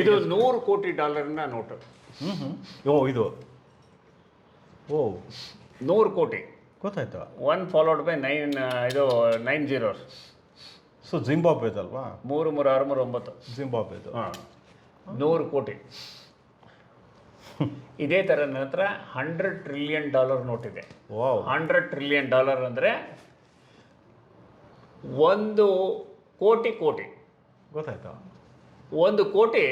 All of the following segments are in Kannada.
ಇದು ನೂರು ಕೋಟಿ ಡಾಲರ್ನ ನೋಟು. ಓ ಇದು. ಓ. ನೂರು ಕೋಟಿ. ಗೊತ್ತಾಯ್ತು? ಒನ್ ಫಾಲೋಡ್ ಬೈ ನೈನ್ ಇದು ನೈನ್ ಜೀರೋ ಸೊ ಜಿಂಬಾಬ್ವೆದಲ್ವಾ ಮೂರು ಮೂರು ಆರು ಮೂರು ಒಂಬತ್ತು. ಜಿಂಬಾಬ್ವೆದು ಹಾಂ. ನೂರು ಕೋಟಿ. ಇದೇ ಥರ ನನ್ನ ಹತ್ರ ಹಂಡ್ರೆಡ್ ಟ್ರಿಲಿಯನ್ ಡಾಲರ್ ನೋಟ್ ಇದೆ. ಓ ಹಂಡ್ರೆಡ್ ಟ್ರಿಲಿಯನ್ ಡಾಲರ್ ಅಂದರೆ ಒಂದು ಕೋಟಿ ಕೋಟಿ. ಗೊತ್ತಾಯ್ತು? ಒಂದು ಕೋಟಿ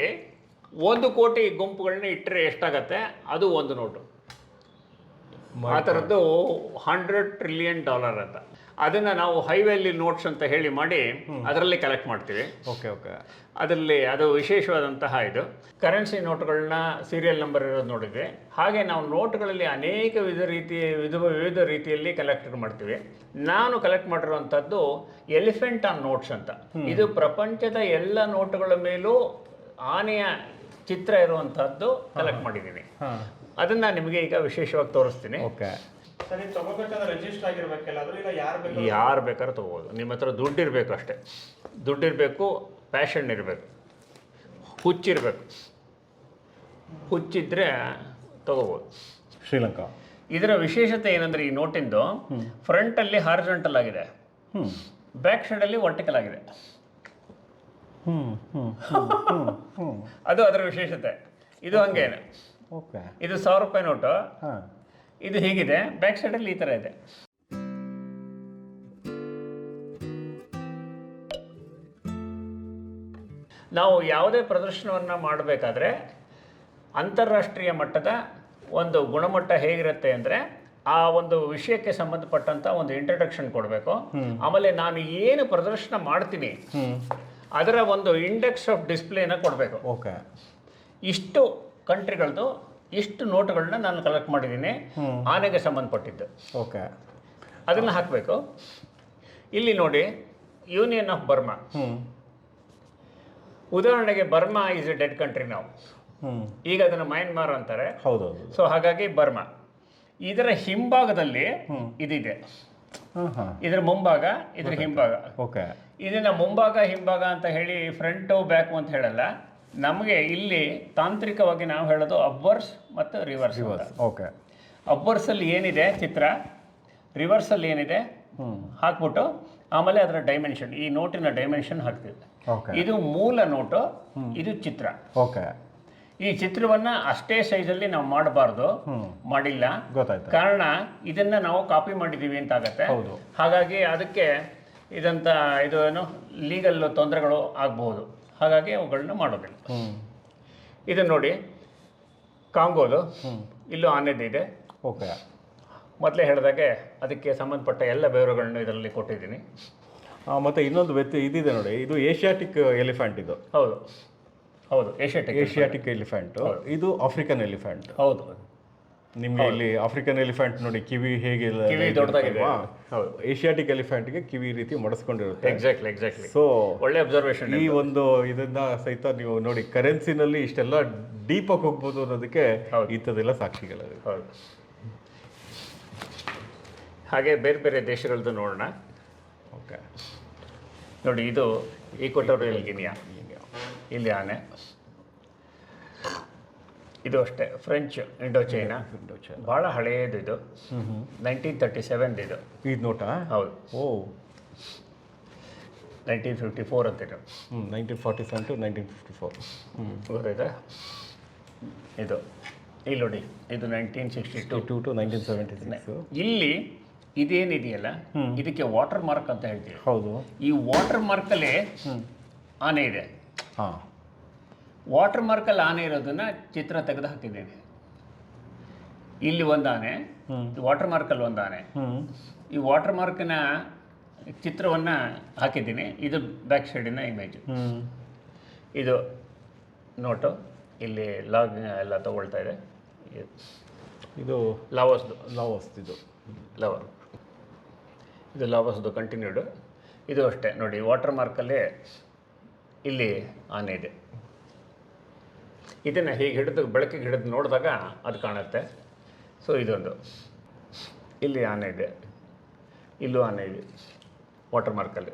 ಒಂದು ಕೋಟಿ ಗುಂಪುಗಳನ್ನ ಇಟ್ಟರೆ ಎಷ್ಟಾಗತ್ತೆ? ಅದು ಒಂದು ನೋಟು. ಆ ಥರದ್ದು ಹಂಡ್ರೆಡ್ ಟ್ರಿಲಿಯನ್ ಡಾಲರ್ ಅಂತ. ಅದನ್ನು ನಾವು ಹೈವೇಲಿ ನೋಟ್ಸ್ ಅಂತ ಹೇಳಿ ಮಾಡಿ ಅದರಲ್ಲಿ ಕಲೆಕ್ಟ್ ಮಾಡ್ತೀವಿ. Okay okay. ಅದರಲ್ಲಿ ಅದು ವಿಶೇಷವಾದಂತಹ ಇದು. ಕರೆನ್ಸಿ ನೋಟ್ಗಳನ್ನ ಸೀರಿಯಲ್ ನಂಬರ್ ಇರೋದು ನೋಡಿದ್ವಿ ಹಾಗೆ ನಾವು ನೋಟ್ಗಳಲ್ಲಿ ಅನೇಕ ವಿಧ ರೀತಿ ವಿಧ ವಿವಿಧ ರೀತಿಯಲ್ಲಿ ಕಲೆಕ್ಟ್ ಮಾಡ್ತೀವಿ. ನಾನು ಕಲೆಕ್ಟ್ ಮಾಡಿರುವಂಥದ್ದು ಎಲಿಫೆಂಟ್ ಆನ್ ನೋಟ್ಸ್ ಅಂತ. ಇದು ಪ್ರಪಂಚದ ಎಲ್ಲ ನೋಟುಗಳ ಮೇಲೂ ಆನೆಯ ಚಿತ್ರ ಇರುವಂತಹದ್ದು ಕಲೆಕ್ಟ್ ಮಾಡಿದ್ದೀನಿ. ಅದನ್ನ ಅದನ್ನು ನಿಮಗೆ ಈಗ ವಿಶೇಷವಾಗಿ ತೋರಿಸ್ತೀನಿ. ಓಕೆ. ಸರ್ ಇದು ತಗೋಬೇಕಾದ್ರೆ ರಿಜಿಸ್ಟರ್ ಆಗಿರ್ಬೇಕಲ್ಲ ಅದು ಇಲ್ಲ ಯಾರು ಬೇಕಾದ್ರೆ ಯಾರು ಬೇಕಾದ್ರೂ ತೊಗೋಬೋದು. ನಿಮ್ಮ ಹತ್ರ ದುಡ್ಡಿರಬೇಕು ಅಷ್ಟೇ. ದುಡ್ಡಿರಬೇಕು ಪ್ಯಾಷನ್ ಇರಬೇಕು. ಹುಚ್ಚಿರಬೇಕು ಹುಚ್ಚಿದ್ರೆ ತಗೋಬೋದು. ಶ್ರೀಲಂಕಾ. ಇದರ ವಿಶೇಷತೆ ಏನಂದರೆ ಈ ನೋಟಿಂದು ಫ್ರಂಟಲ್ಲಿ ಹಾರ್ಜೆಂಟಲ್ ಆಗಿದೆ. ಬ್ಯಾಕ್ ಸೈಡಲ್ಲಿ ವರ್ಟಿಕಲ್ ಆಗಿದೆ. ಅದು ಅದರ ವಿಶೇಷತೆ. ಇದು ಹಂಗೇನೆ. ಓಕೆ ಇದು ಸಾವಿರ ರೂಪಾಯಿ ನೋಟು. ಹಾಂ. ಇದು ಹೀಗಿದೆ? ಬ್ಯಾಕ್ ಸೈಡಲ್ಲಿ ಈ ಥರ ಇದೆ. ನಾವು ಯಾವುದೇ ಪ್ರದರ್ಶನವನ್ನು ಮಾಡಬೇಕಾದ್ರೆ ಅಂತಾರಾಷ್ಟ್ರೀಯ ಮಟ್ಟದ ಒಂದು ಗುಣಮಟ್ಟ ಹೇಗಿರುತ್ತೆ ಅಂದರೆ ಆ ಒಂದು ವಿಷಯಕ್ಕೆ ಸಂಬಂಧಪಟ್ಟಂತ ಒಂದು ಇಂಟ್ರಡಕ್ಷನ್ ಕೊಡಬೇಕು. ಆಮೇಲೆ ನಾನು ಏನು ಪ್ರದರ್ಶನ ಮಾಡ್ತೀನಿ ಅದರ ಒಂದು ಇಂಡೆಕ್ಸ್ ಆಫ್ ಡಿಸ್ಪ್ಲೇನ ಕೊಡಬೇಕು. ಓಕೆ ಇಷ್ಟು ಕಂಟ್ರಿಗಳದ್ದು ಇಷ್ಟು ನೋಟುಗಳನ್ನ ನಾನು ಕಲೆಕ್ಟ್ ಮಾಡಿದ್ದೀನಿ. ಆನೆಗೆ ಸಂಬಂಧಪಟ್ಟಿದ್ದು. ಓಕೆ. ಅದನ್ನು ಹಾಕಬೇಕು. ಇಲ್ಲಿ ನೋಡಿ ಯೂನಿಯನ್ ಆಫ್ ಬರ್ಮಾ ಉದಾಹರಣೆಗೆ Burma is a dead country ನಾವು ಈಗ ಅದನ್ನು ಮಯನ್ಮಾರ್ ಅಂತಾರೆ. ಹೌದು ಸೊ ಹಾಗಾಗಿ ಬರ್ಮಾ. ಇದರ ಹಿಂಭಾಗದಲ್ಲಿ ಇದಿದೆ. ಇದರ ಮುಂಭಾಗ ಇದರ ಹಿಂಭಾಗ. ಓಕೆ. ಇದನ್ನ ಮುಂಭಾಗ ಹಿಂಭಾಗ ಅಂತ ಹೇಳಿ ಫ್ರಂಟು ಬ್ಯಾಕು ಅಂತ ಹೇಳಲ್ಲ. ನಮಗೆ ಇಲ್ಲಿ ತಾಂತ್ರಿಕವಾಗಿ ನಾವು ಹೇಳೋದು ಅಬ್ಬರ್ಸ್ ಮತ್ತು ರಿವರ್ಸ್ ಓಕೆ ಅಬ್ಬರ್ಸಲ್ಲಿ ಏನಿದೆ ಚಿತ್ರ? ರಿವರ್ಸಲ್ಲಿ ಏನಿದೆ? ಹ್ಞೂ ಹಾಕ್ಬಿಟ್ಟು ಆಮೇಲೆ ಅದರ ಡೈಮೆನ್ಷನ್ ಈ ನೋಟಿನ ಡೈಮೆನ್ಷನ್ ಹಾಕ್ತೀವಿ. ಓಕೆ ಇದು ಮೂಲ ನೋಟು ಇದು ಚಿತ್ರ. ಓಕೆ ಈ ಚಿತ್ರವನ್ನ ಅಷ್ಟೇ ಸೈಜಲ್ಲಿ ನಾವು ಮಾಡಬಾರ್ದು ಮಾಡಿಲ್ಲ. ಗೊತ್ತಾಯ್ತು. ಕಾರಣ ಇದನ್ನ ನಾವು ಕಾಪಿ ಮಾಡಿದ್ದೀವಿ ಅಂತ ಆಗತ್ತೆ ಹೌದು. ಹಾಗಾಗಿ ಅದಕ್ಕೆ ಇದಂತ ಇದು ಏನು ಲೀಗಲ್ ತೊಂದರೆಗಳು ಆಗ್ಬಹುದು ಹಾಗಾಗಿ ಅವುಗಳನ್ನ ಮಾಡೋದಿಲ್ಲ. ಇದು ಇದನ್ನ ನೋಡಿ ಕಾಂಗೋದು ಇಲ್ಲೂ ಇದೆ. ಓಕೆ. ಮೊದಲೇ ಹೇಳಿದಾಗೆ ಅದಕ್ಕೆ ಸಂಬಂಧಪಟ್ಟ ಎಲ್ಲ ವಿವರಗಳನ್ನು ಇದರಲ್ಲಿ ಕೊಟ್ಟಿದ್ದೀನಿ. ಮತ್ತು ಇನ್ನೊಂದು ವ್ಯತ್ಯ ಇದಿದೆ ನೋಡಿ ಇದು ಏಷ್ಯಾಟಿಕ್ ಎಲಿಫೆಂಟ್ ಇದು. ಹೌದು. ಹೌದು ಏಷ್ಯಾಟಿಕ್ ಏಷ್ಯಾಟಿಕ್ ಎಲಿಫೆಂಟು. ಇದು ಆಫ್ರಿಕನ್ ಎಲಿಫೆಂಟ್. ಹೌದು. ನಿಮಗೆ ಇಲ್ಲಿ ಆಫ್ರಿಕನ್ ಎಲಿಫೆಂಟ್ ನೋಡಿ ಕಿವಿ ಹೇಗೆ ಇಲ್ಲ- ಕಿವಿ ದೊಡ್ಡದಾಗಿದೆ. ಏಷ್ಯಾಟಿಕ್ ಎಲಿಫೆಂಟ್ಗೆ ಕಿವಿ ರೀತಿ ಮಡಸ್ಕೊಂಡಿರುತ್ತೆ. ಎಕ್ಸಾಕ್ಟ್ಲಿ ಎಕ್ಸಾಕ್ಟ್ಲಿ ಸೊ ಒಳ್ಳೆ ಅಬ್ಸರ್ವೇಷನ್ ಈ ಒಂದು ಇದನ್ನ ಸಹಿತ ನೀವು ನೋಡಿ ಕರೆನ್ಸಿನಲ್ಲಿ ಇಷ್ಟೆಲ್ಲ ಡೀಪ್ ಆಗಿ ಹೋಗ್ಬೋದು ಅನ್ನೋದಕ್ಕೆ ಈ ಇಂಥದ್ದೆಲ್ಲ ಸಾಕ್ಷಿಗಳು. ಹೌದು. ಹಾಗೆ ಬೇರೆ ಬೇರೆ ದೇಶಗಳದ್ದು ನೋಡೋಣ. ಓಕೆ ನೋಡಿ ಇದು ಈಕ್ವಟೋರಿಯಲ್ ಗಿನಿಯಾ ಇಲ್ಲಿ ಆನೆ. ಇದು ಅಷ್ಟೇ ಫ್ರೆಂಚ್ ಇಂಡೋ ಚೈನಾ ಭಾಳ ಹಳೆಯದು ಇದು. ನೈನ್ಟೀನ್ ತರ್ಟಿ ಸೆವೆನ್ ಇದು. ಇದು ನೋಟಾ? ಹೌದು. ಓ. ನೈನ್ಟೀನ್ ಫಿಫ್ಟಿ ಫೋರ್ ಅಂತ ಇದು. ಹ್ಞೂ nineteen forty seven to nineteen fifty four ಹ್ಞೂ ಗೊತ್ತಾಯ್ತಾ? ಇದು. ಇಲ್ಲಿ ನೋಡಿ ಇದು nineteen sixty two to to nineteen seventy six ಇಲ್ಲಿ ಇದೇನಿದೆಯಲ್ಲ? ಇದಕ್ಕೆ ವಾಟರ್ ಮಾರ್ಕ್ ಅಂತ ಹೇಳ್ತೀವಿ. ಹೌದು. ಈ ವಾಟರ್ ಮಾರ್ಕಲ್ಲಿ ಆನೆ ಇದೆ. ಹಾಂ. ವಾಟರ್ ಮಾರ್ಕಲ್ಲಿ ಆನೆ ಇರೋದನ್ನ ಚಿತ್ರ ತೆಗೆದು ಹಾಕಿದ್ದೇನೆ. ಇಲ್ಲಿ ಒಂದು ಆನೆ ವಾಟರ್ ಮಾರ್ಕಲ್ಲಿ ಒಂದು ಆನೆ. ಈ ವಾಟರ್ ಮಾರ್ಕ್ನ ಚಿತ್ರವನ್ನು ಹಾಕಿದ್ದೀನಿ. ಇದು ಬ್ಯಾಕ್ ಸೈಡಿನ ಇಮೇಜ್ ಇದು ನೋಟು. ಇಲ್ಲಿ ಲಾಗ್ ಎಲ್ಲ ತಗೊಳ್ತಾ ಇದೆ. ಇದು ಲಾವಸ್ದು ಲಾವಸ್ ಇದು ಲವರ್ ಇದು ಲಾವಸ್ದು ಕಂಟಿನ್ಯೂಡು ಇದು ಅಷ್ಟೇ. ನೋಡಿ ವಾಟರ್ ಮಾರ್ಕಲ್ಲಿ ಇಲ್ಲಿ ಆನೆ ಇದೆ. ಇದನ್ನು ಹೀಗೆ ಹಿಡಿದು ಬೆಳಕಿಗೆ ಹಿಡಿದು ನೋಡಿದಾಗ ಅದು ಕಾಣುತ್ತೆ. ಸೊ ಇದೊಂದು. ಇಲ್ಲಿ ಆನೆ ಇದೆ. ಇಲ್ಲೂ ಆನೆ ಇದೆ. ವಾಟರ್ ಮಾರ್ಕಲ್ಲಿ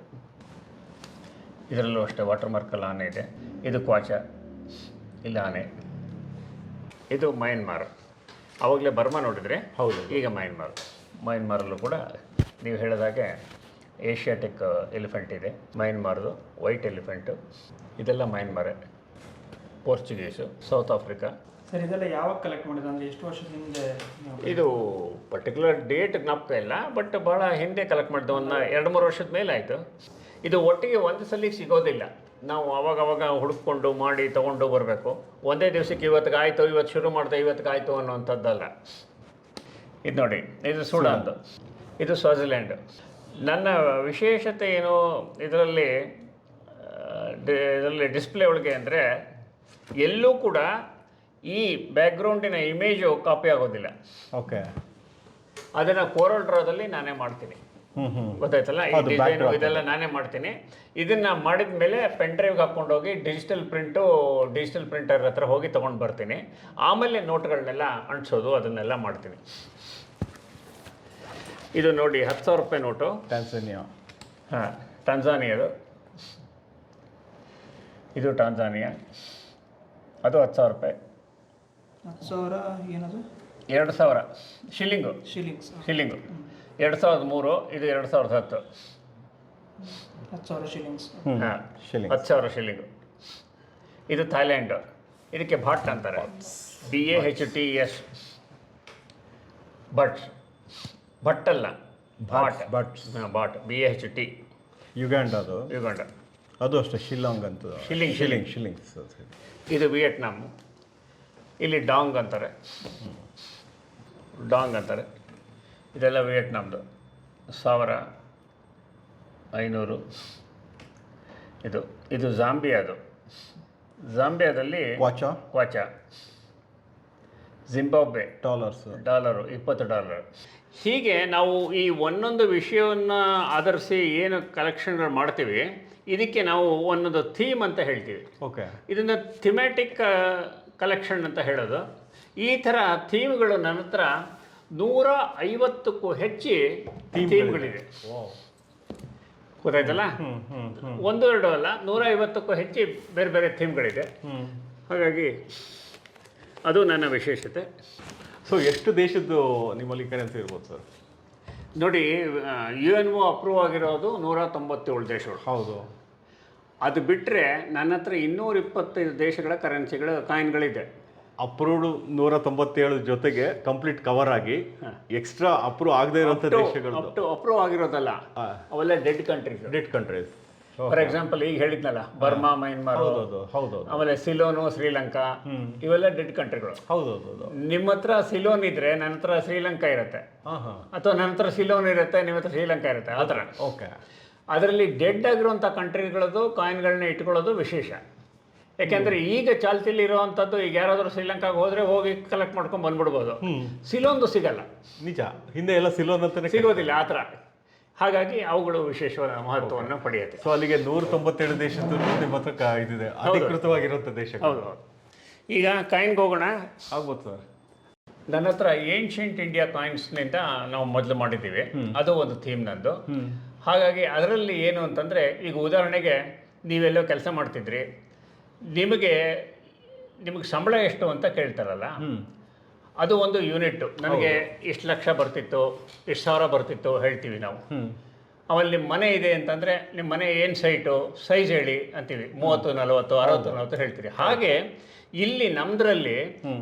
ಇದರಲ್ಲೂ ಅಷ್ಟೇ ವಾಟರ್ ಮಾರ್ಕಲ್ಲಿ ಆನೆ ಇದೆ. ಇದು ಕ್ವಾಚ. ಇಲ್ಲ ಆನೆ. ಇದು ಮಯನ್ಮಾರ್ ಆವಾಗಲೇ ಬರ್ಮಾ ನೋಡಿದರೆ ಹೌದು. ಈಗ ಮಯನ್ಮಾರ್ ಮಯನ್ಮಾರಲ್ಲೂ ಕೂಡ ನೀವು ಹೇಳಿದಾಗೆ ಏಷ್ಯಾಟಿಕ್ ಎಲಿಫೆಂಟ್ ಇದೆ. ಮಯನ್ಮಾರ್ದು ವೈಟ್ ಎಲಿಫೆಂಟು ಇದೆಲ್ಲ ಮಯನ್ಮಾರೇ ಪೋರ್ಚುಗೀಸು ಸೌತ್ ಆಫ್ರಿಕಾ. ಸರ್ ಇದೆಲ್ಲ ಯಾವಾಗ ಕಲೆಕ್ಟ್ ಮಾಡಿದ ಅಂದರೆ ಎಷ್ಟು ವರ್ಷದ ಹಿಂದೆ ಇದು ಪರ್ಟಿಕ್ಯುಲರ್ ಡೇಟ್ ಜ್ಞಾಪಕ ಇಲ್ಲ ಬಟ್ ಭಾಳ ಹಿಂದೆ ಕಲೆಕ್ಟ್ ಮಾಡಿದ್ದು. ಒಂದು ಎರಡು ಮೂರು ವರ್ಷದ ಮೇಲೆ ಆಯಿತು. ಇದು ಒಟ್ಟಿಗೆ ಒಂದು ಸಲ ಸಿಗೋದಿಲ್ಲ. ನಾವು ಅವಾಗ ಅವಾಗ ಹುಡುಕೊಂಡು ಮಾಡಿ ತೊಗೊಂಡು ಬರಬೇಕು. ಒಂದೇ ದಿವಸಕ್ಕೆ ಇವತ್ತಿಗೆ ಆಯಿತು ಇವತ್ತು ಶುರು ಮಾಡಿದೆ ಇವತ್ತಿಗೆ ಆಯಿತು ಅನ್ನೋವಂಥದ್ದಲ್ಲ. ಇದು ನೋಡಿ ಇದು ಸುಡಾನ್ ಇದು ಸ್ವಾಜಿಲ್ಯಾಂಡ್ ನನ್ನ ವಿಶೇಷತೆ ಏನು ಇದರಲ್ಲಿ ಇದರಲ್ಲಿ ಡಿಸ್ಪ್ಲೇ ಒಳಗೆ ಅಂದರೆ ಎಲ್ಲೂ ಕೂಡ ಈ ಬ್ಯಾಕ್ಗ್ರೌಂಡಿನ ಇಮೇಜು ಕಾಪಿ ಆಗೋದಿಲ್ಲ. ಓಕೆ ಅದನ್ನು ಕೋರಲ್ ಡ್ರಾದಲ್ಲಿ ನಾನೇ ಮಾಡ್ತೀನಿ. ಗೊತ್ತಾಯ್ತಲ್ಲ? ಈ ಡಿಸೈನ್ ಇದೆಲ್ಲ ನಾನೇ ಮಾಡ್ತೀನಿ. ಇದನ್ನ ಮಾಡಿದ ಮೇಲೆ ಪೆನ್ ಡ್ರೈವ್ಗೆ ಹೋಗಿ ಡಿಜಿಟಲ್ ಪ್ರಿಂಟು ಡಿಜಿಟಲ್ ಪ್ರಿಂಟರ್ ಹತ್ರ ಹೋಗಿ ತಗೊಂಡು ಬರ್ತೀನಿ. ಆಮೇಲೆ ನೋಟ್ಗಳನ್ನೆಲ್ಲ ಅಂಟಿಸೋದು ಅದನ್ನೆಲ್ಲ ಮಾಡ್ತೀನಿ. ಇದು ನೋಡಿ ಹತ್ತು ಸಾವಿರ ರೂಪಾಯಿ ನೋಟು ಟ್ಯಾನ್ಸಾನಿಯಾ ಹಾಂ ಟಾನ್ಸಾನಿಯಾದು ಇದು ಟಾಂಜಾನಿಯಾ ಅದು ಹತ್ತು ಸಾವಿರ ರೂಪಾಯಿ. ಹತ್ತು ಸಾವಿರ ಏನದು? ಎರಡು ಸಾವಿರ. ಶಿಲ್ಲಿಂಗು. Shilling shilling. ಎರಡು ಸಾವಿರದ ಮೂರು ಇದು ಎರಡು ಸಾವಿರದ ಹತ್ತು. ಹತ್ತು ಸಾವಿರ ಶಿಲಿಂಗ್ಸ್ ಹಾಂ. ಶಿಲ್ಲಿಂಗ್. ಹತ್ತು ಸಾವಿರ ಶಿಲ್ಲಿಂಗು. ಇದು ಥೈಲ್ಯಾಂಡ್ ಇದಕ್ಕೆ ಭಟ್ ಅಂತಾರೆ. B A H T S baht baht ಅಲ್ಲ ಭಾಟ್. ಭಟ್ ಹಾಂ baht B A H T Uganda ಅದು? ಯುಗಾಂಡ. ಅದು ಅಷ್ಟೇ ಶಿಲ್ಲಾಂಗ್ ಅಂತ ಶಿಲ್ಲಿಂಗ್, ಶಿಲ್ಲಿಂಗ್ ಶಿಲ್ಲಿಂಗ್. ಇದು ವಿಯೆಟ್ನಾಮ್. ಇಲ್ಲಿ ಡಾಂಗ್ ಅಂತಾರೆ. ಡಾಂಗ್ ಅಂತಾರೆ. ಇದೆಲ್ಲ ವಿಯೆಟ್ನಾಮ್ದು. ಸಾವಿರ ಐನೂರು. ಇದು ಇದು ಜಾಂಬಿಯಾದು ಜಾಂಬಿಯಾದಲ್ಲಿ kwacha? Kwacha. Zimbabwe. Dollars. Dollar ಇಪ್ಪತ್ತು ಡಾಲರ್. ಹೀಗೆ ನಾವು ಈ ಒಂದೊಂದು ವಿಷಯವನ್ನು ಆಧರಿಸಿ ಏನು ಕಲೆಕ್ಷನ್ಗಳು ಮಾಡ್ತೀವಿ ಇದಕ್ಕೆ ನಾವು ಒಂದೊಂದು ಥೀಮ್ ಅಂತ ಹೇಳ್ತೀವಿ. ಓಕೆ ಇದನ್ನು ಥಿಮ್ಯಾಟಿಕ್ ಕಲೆಕ್ಷನ್ ಅಂತ ಹೇಳೋದು. ಈ ಥರ ಥೀಮ್ಗಳು ನನ್ನ ಹತ್ರ ನೂರ ಐವತ್ತಕ್ಕೂ ಹೆಚ್ಚಿ ಥೀಮ್ಗಳಿದೆ ಗೊತ್ತಾಯ್ತಲ್ಲ? ಒಂದು ಎರಡು ಅಲ್ಲ ನೂರ ಐವತ್ತಕ್ಕೂ ಹೆಚ್ಚಿ ಬೇರೆ ಬೇರೆ ಥೀಮ್ಗಳಿದೆ ಹಾಗಾಗಿ ಅದು ನನ್ನ ವಿಶೇಷತೆ. ಸೊ ಎಷ್ಟು ದೇಶದ್ದು ನಿಮ್ಮಲ್ಲಿ ಕರೆನ್ಸಿ ಇರ್ಬೋದು ಸರ್ ನೋಡಿ ಯು ಎನ್ ಒ ಅಪ್ರೂವ್ ಆಗಿರೋದು ನೂರ ತೊಂಬತ್ತೇಳು ದೇಶಗಳು. ಹೌದು. ಅದು ಬಿಟ್ಟರೆ ನನ್ನ ಹತ್ರ ಇನ್ನೂರ ಇಪ್ಪತ್ತೈದು ದೇಶಗಳ ಕರೆನ್ಸಿಗಳ ಕಾಯಿನ್ಗಳಿದೆ ಅಪ್ರೂವ್ಡ್ ನೂರ ತೊಂಬತ್ತೇಳು ಜೊತೆಗೆ ಕಂಪ್ಲೀಟ್ ಕವರ್ ಆಗಿ ಎಕ್ಸ್ಟ್ರಾ ಅಪ್ರೂವ್ ಆಗದೆ ಇರುವಂತ ದೇಶಗಳು ಅಪ್ರೂವ್ ಆಗಿರೋದಲ್ಲ. ಅವೆಲ್ಲ dead countries dead countries for example ಈಗ ಹೇಳಿದ್ನಲ್ಲ ಬರ್ಮಾ ಮಯನ್ಮಾರ್ ಹೌದೌದು ಹೌದೌದು. ಆಮೇಲೆ ಸಿಲೋನು ಶ್ರೀಲಂಕಾ ಇವೆಲ್ಲ ಡೆಡ್ ಕಂಟ್ರಿಗಳು ಹೌದೌದು ನಿಮ್ಮ ಹತ್ರ ಸಿಲೋನ್ ಇದ್ರೆ ನನ್ನ ಹತ್ರ ಶ್ರೀಲಂಕಾ ಇರುತ್ತೆ. ಅಥವಾ ನನ್ನ ಹತ್ರ ಸಿಲೋನ್ ಇರುತ್ತೆ ನಿಮ್ಮ ಹತ್ರ ಶ್ರೀಲಂಕಾ ಇರುತ್ತೆ ಆ ಥರ. ಓಕೆ. ಅದರಲ್ಲಿ ಡೆಡ್ ಆಗಿರುವಂಥ ಕಂಟ್ರಿಗಳದ್ದು ಕಾಯಿನ್ಗಳನ್ನ ಇಟ್ಕೊಳ್ಳೋದು ವಿಶೇಷ. ಯಾಕೆಂದ್ರೆ ಈಗ ಚಾಲ್ತಿಲಿ ಇರುವಂತದ್ದು ಈಗ ಯಾರಾದರೂ ಶ್ರೀಲಂಕಾಗೆ ಹೋದ್ರೆ ಹೋಗಿ ಕಲೆಕ್ಟ್ ಮಾಡ್ಕೊಂಡು ಬಂದ್ಬಿಡ್ಬೋದು. ಸಿಲೋನ್ದು ಸಿಗಲ್ಲ. ನಿಜ. ಹಿಂದೆ ಎಲ್ಲ ಸಿಲೋನ್ ಅಂತಾನೆ ಸಿಗೋದಿಲ್ಲ ಆ ಥರ. ಹಾಗಾಗಿ ಅವುಗಳು ವಿಶೇಷವಾದ ಮಹತ್ವವನ್ನು ಪಡೆಯುತ್ತೆ. ಸೊ ಅಲ್ಲಿಗೆ ನೂರ ತೊಂಬತ್ತೇಳು ದೇಶದ್ದು ನಿಮ್ಮ ಹತ್ರ ಇದಿದೆ ಅಧಿಕೃತವಾಗಿರುವಂತ ದೇಶ ಹೌದು ಹೌದು. ಈಗ ಕಾಯಿನ್ಗೆ ಹೋಗೋಣ. ಆಗ್ಬೋದು ಸರ್. ನನ್ನ ಹತ್ರ ಏನ್ಷಿಯಂಟ್ ಇಂಡಿಯಾ ಕಾಯಿನ್ಸ್ನಿಂದ ನಾವು ಮೊದಲು ಮಾಡಿದ್ದೀವಿ. ಅದು ಒಂದು ಥೀಮ್ ನಂದು. ಹಾಗಾಗಿ ಅದರಲ್ಲಿ ಏನು ಅಂತಂದರೆ ಈಗ ಉದಾಹರಣೆಗೆ ನೀವೆಲ್ಲೋ ಕೆಲಸ ಮಾಡ್ತಿದ್ರಿ. ನಿಮಗೆ ನಿಮಗೆ ಸಂಬಳ ಎಷ್ಟು ಅಂತ ಕೇಳ್ತಾರಲ್ಲ? ಅದು ಒಂದು ಯೂನಿಟ್. ನನಗೆ ಇಷ್ಟು ಲಕ್ಷ ಬರ್ತಿತ್ತು ಇಷ್ಟು ಸಾವಿರ ಬರ್ತಿತ್ತು ಹೇಳ್ತೀವಿ ನಾವು. ಆಮೇಲೆ ನಿಮ್ಮ ಮನೆ ಇದೆ ಅಂತಂದರೆ ನಿಮ್ಮ ಮನೆ ಏನು ಸೈಟು? ಸೈಜ್ ಹೇಳಿ ಅಂತೀವಿ. ಮೂವತ್ತು ನಲವತ್ತು ಅರವತ್ತು ನಲವತ್ತು ಹೇಳ್ತೀರಿ. ಹಾಗೆ ಇಲ್ಲಿ ನಮ್ಮದ್ರಲ್ಲಿ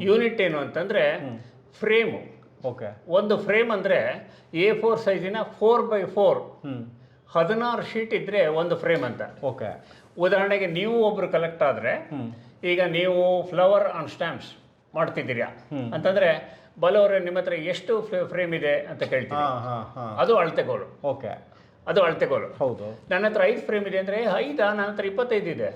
ಯೂನಿಟ್ ಏನು ಅಂತಂದರೆ ಫ್ರೇಮು. ಓಕೆ. ಒಂದು ಫ್ರೇಮ್ ಅಂದರೆ ಎ ಫೋರ್ ಸೈಜಿನ ಫೋರ್ ಬೈ ಫೋರ್. ಹದಿನಾರು ಶೀಟ್ ಇದ್ದರೆ ಒಂದು ಫ್ರೇಮ್ ಅಂತ. ಓಕೆ. ಉದಾಹರಣೆಗೆ ನೀವು ಒಬ್ಬರು ಕಲೆಕ್ಟ್ ಆದರೆ ಈಗ ನೀವು ಫ್ಲವರ್ ಆನ್ ಸ್ಟ್ಯಾಂಪ್ಸ್. ಮಾಡ್ತಿದ್ದೀರಾ? ಅಂತಂದ್ರೆ ಬಲವರ ನಿಮ್ಮ ಹತ್ರ ಎಷ್ಟು ಫ್ರೇಮ್ ಇದೆ ಅಂತ ಕೇಳ್ತೀನಿ. ಹಾ ಹಾ ಹಾ. ಅದು ಅಳತೆಗೋಲು ಓಕೆ. ಅದು ಅಳತೆಗೋಲು ಹೌದು. ನನ್ನ ಹತ್ರ ಐದು ಫ್ರೇಮ್ ಇದೆ ಅಂದ್ರೆ ಐದಾ? ನನ್ನ ಹತ್ರ ಇಪ್ಪತ್ತೈದು ಇದೆ.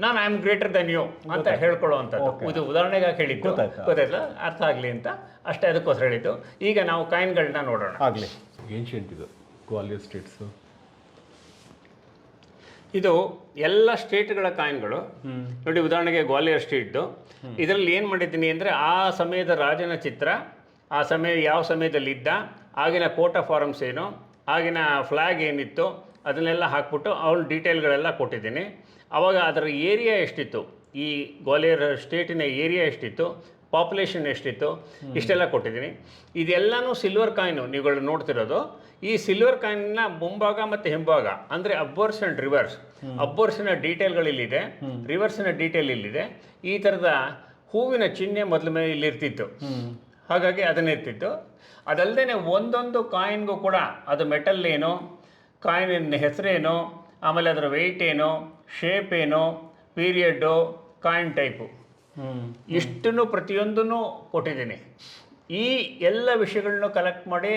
ನಾನು I am greater than you ಅಂತ ಹೇಳ್ಕೊಳ್ಳುವಂಥದ್ದು. ಇದು ಉದಾಹರಣೆಗೆ ಹೇಳಿದ್ದು. ಗೊತ್ತಾಯ್ತು. ಗೊತ್ತಾಯ್ತಲ್ಲ? ಅರ್ಥ ಆಗಲಿ ಅಂತ. ಅಷ್ಟೇ ಅದಕ್ಕೋಸ್ಕರ ಹೇಳಿದ್ದು. ಈಗ ನಾವು ಕಾಯಿನ್ಗಳನ್ನ ನೋಡೋಣ. ಆಗಲಿ. ಏನ್ಷಿಯಂಟ್ ಇದು. ಗ್ವಾಲಿಯರ್ ಸ್ಟೇಟ್ಸು ಇದು ಎಲ್ಲ ಸ್ಟೇಟ್ಗಳ ಕಾಯಿನ್ಗಳು. ನೋಡಿ ಉದಾಹರಣೆಗೆ ಗ್ವಾಲಿಯರ್ ಸ್ಟೇಟ್ದು. ಇದರಲ್ಲಿ ಏನು ಮಾಡಿದ್ದೀನಿ ಅಂದರೆ ಆ ಸಮಯದ ರಾಜನ ಚಿತ್ರ ಆ ಸಮಯ ಯಾವ ಸಮಯದಲ್ಲಿ ಇದ್ದ ಆಗಿನ ಕೋಟ ಫಾರಮ್ಸ್ ಏನು ಆಗಿನ ಫ್ಲ್ಯಾಗ್ ಏನಿತ್ತು ಅದನ್ನೆಲ್ಲ ಹಾಕ್ಬಿಟ್ಟು ಅವ್ನ ಡೀಟೇಲ್ಗಳೆಲ್ಲ ಕೊಟ್ಟಿದ್ದೀನಿ. ಆವಾಗ ಅದರ ಏರಿಯಾ ಎಷ್ಟಿತ್ತು ಈ ಗ್ವಾಲಿಯರ್ ಸ್ಟೇಟಿನ ಏರಿಯಾ ಎಷ್ಟಿತ್ತು ಪಾಪ್ಯುಲೇಷನ್ ಎಷ್ಟಿತ್ತು ಇಷ್ಟೆಲ್ಲ ಕೊಟ್ಟಿದ್ದೀನಿ. ಇದೆಲ್ಲನೂ ಸಿಲ್ವರ್ ಕಾಯಿನು ನೀವುಗಳು ನೋಡ್ತಿರೋದು. ಈ ಸಿಲ್ವರ್ ಕಾಯಿನ್ನ ಮುಂಭಾಗ ಮತ್ತು ಹಿಂಭಾಗ ಅಂದರೆ ಅಬ್ಬರ್ಸ್ ಆ್ಯಂಡ್ ರಿವರ್ಸ್ ಅಬ್ಬರ್ಸಿನ ಡೀಟೇಲ್ಗಳು ಇಲ್ಲಿದೆ ರಿವರ್ಸಿನ ಡೀಟೇಲ್ ಇಲ್ಲಿದೆ. ಈ ಥರದ ಹೂವಿನ ಚಿಹ್ನೆ ಮೊದಲ ಮೇಲೆ ಇಲ್ಲಿರ್ತಿತ್ತು. ಹಾಗಾಗಿ ಅದನ್ನಿರ್ತಿತ್ತು ಅದಲ್ಲದೆ ಒಂದೊಂದು ಕಾಯಿನ್ಗೂ ಕೂಡ ಅದು ಮೆಟಲ್ ಏನು ಕಾಯಿನ್ ಹೆಸರೇನು ಆಮೇಲೆ ಅದರ ವೆಯ್ಟ್ ಏನು ಶೇಪ್ ಏನು ಪೀರಿಯಡ್ಡು ಕಾಯಿನ್ ಟೈಪು ಇಷ್ಟನ್ನು ಪ್ರತಿಯೊಂದನ್ನು ಕೊಟ್ಟಿದ್ದೀನಿ. ಈ ಎಲ್ಲ ವಿಷಯಗಳನ್ನು ಕಲೆಕ್ಟ್ ಮಾಡಿ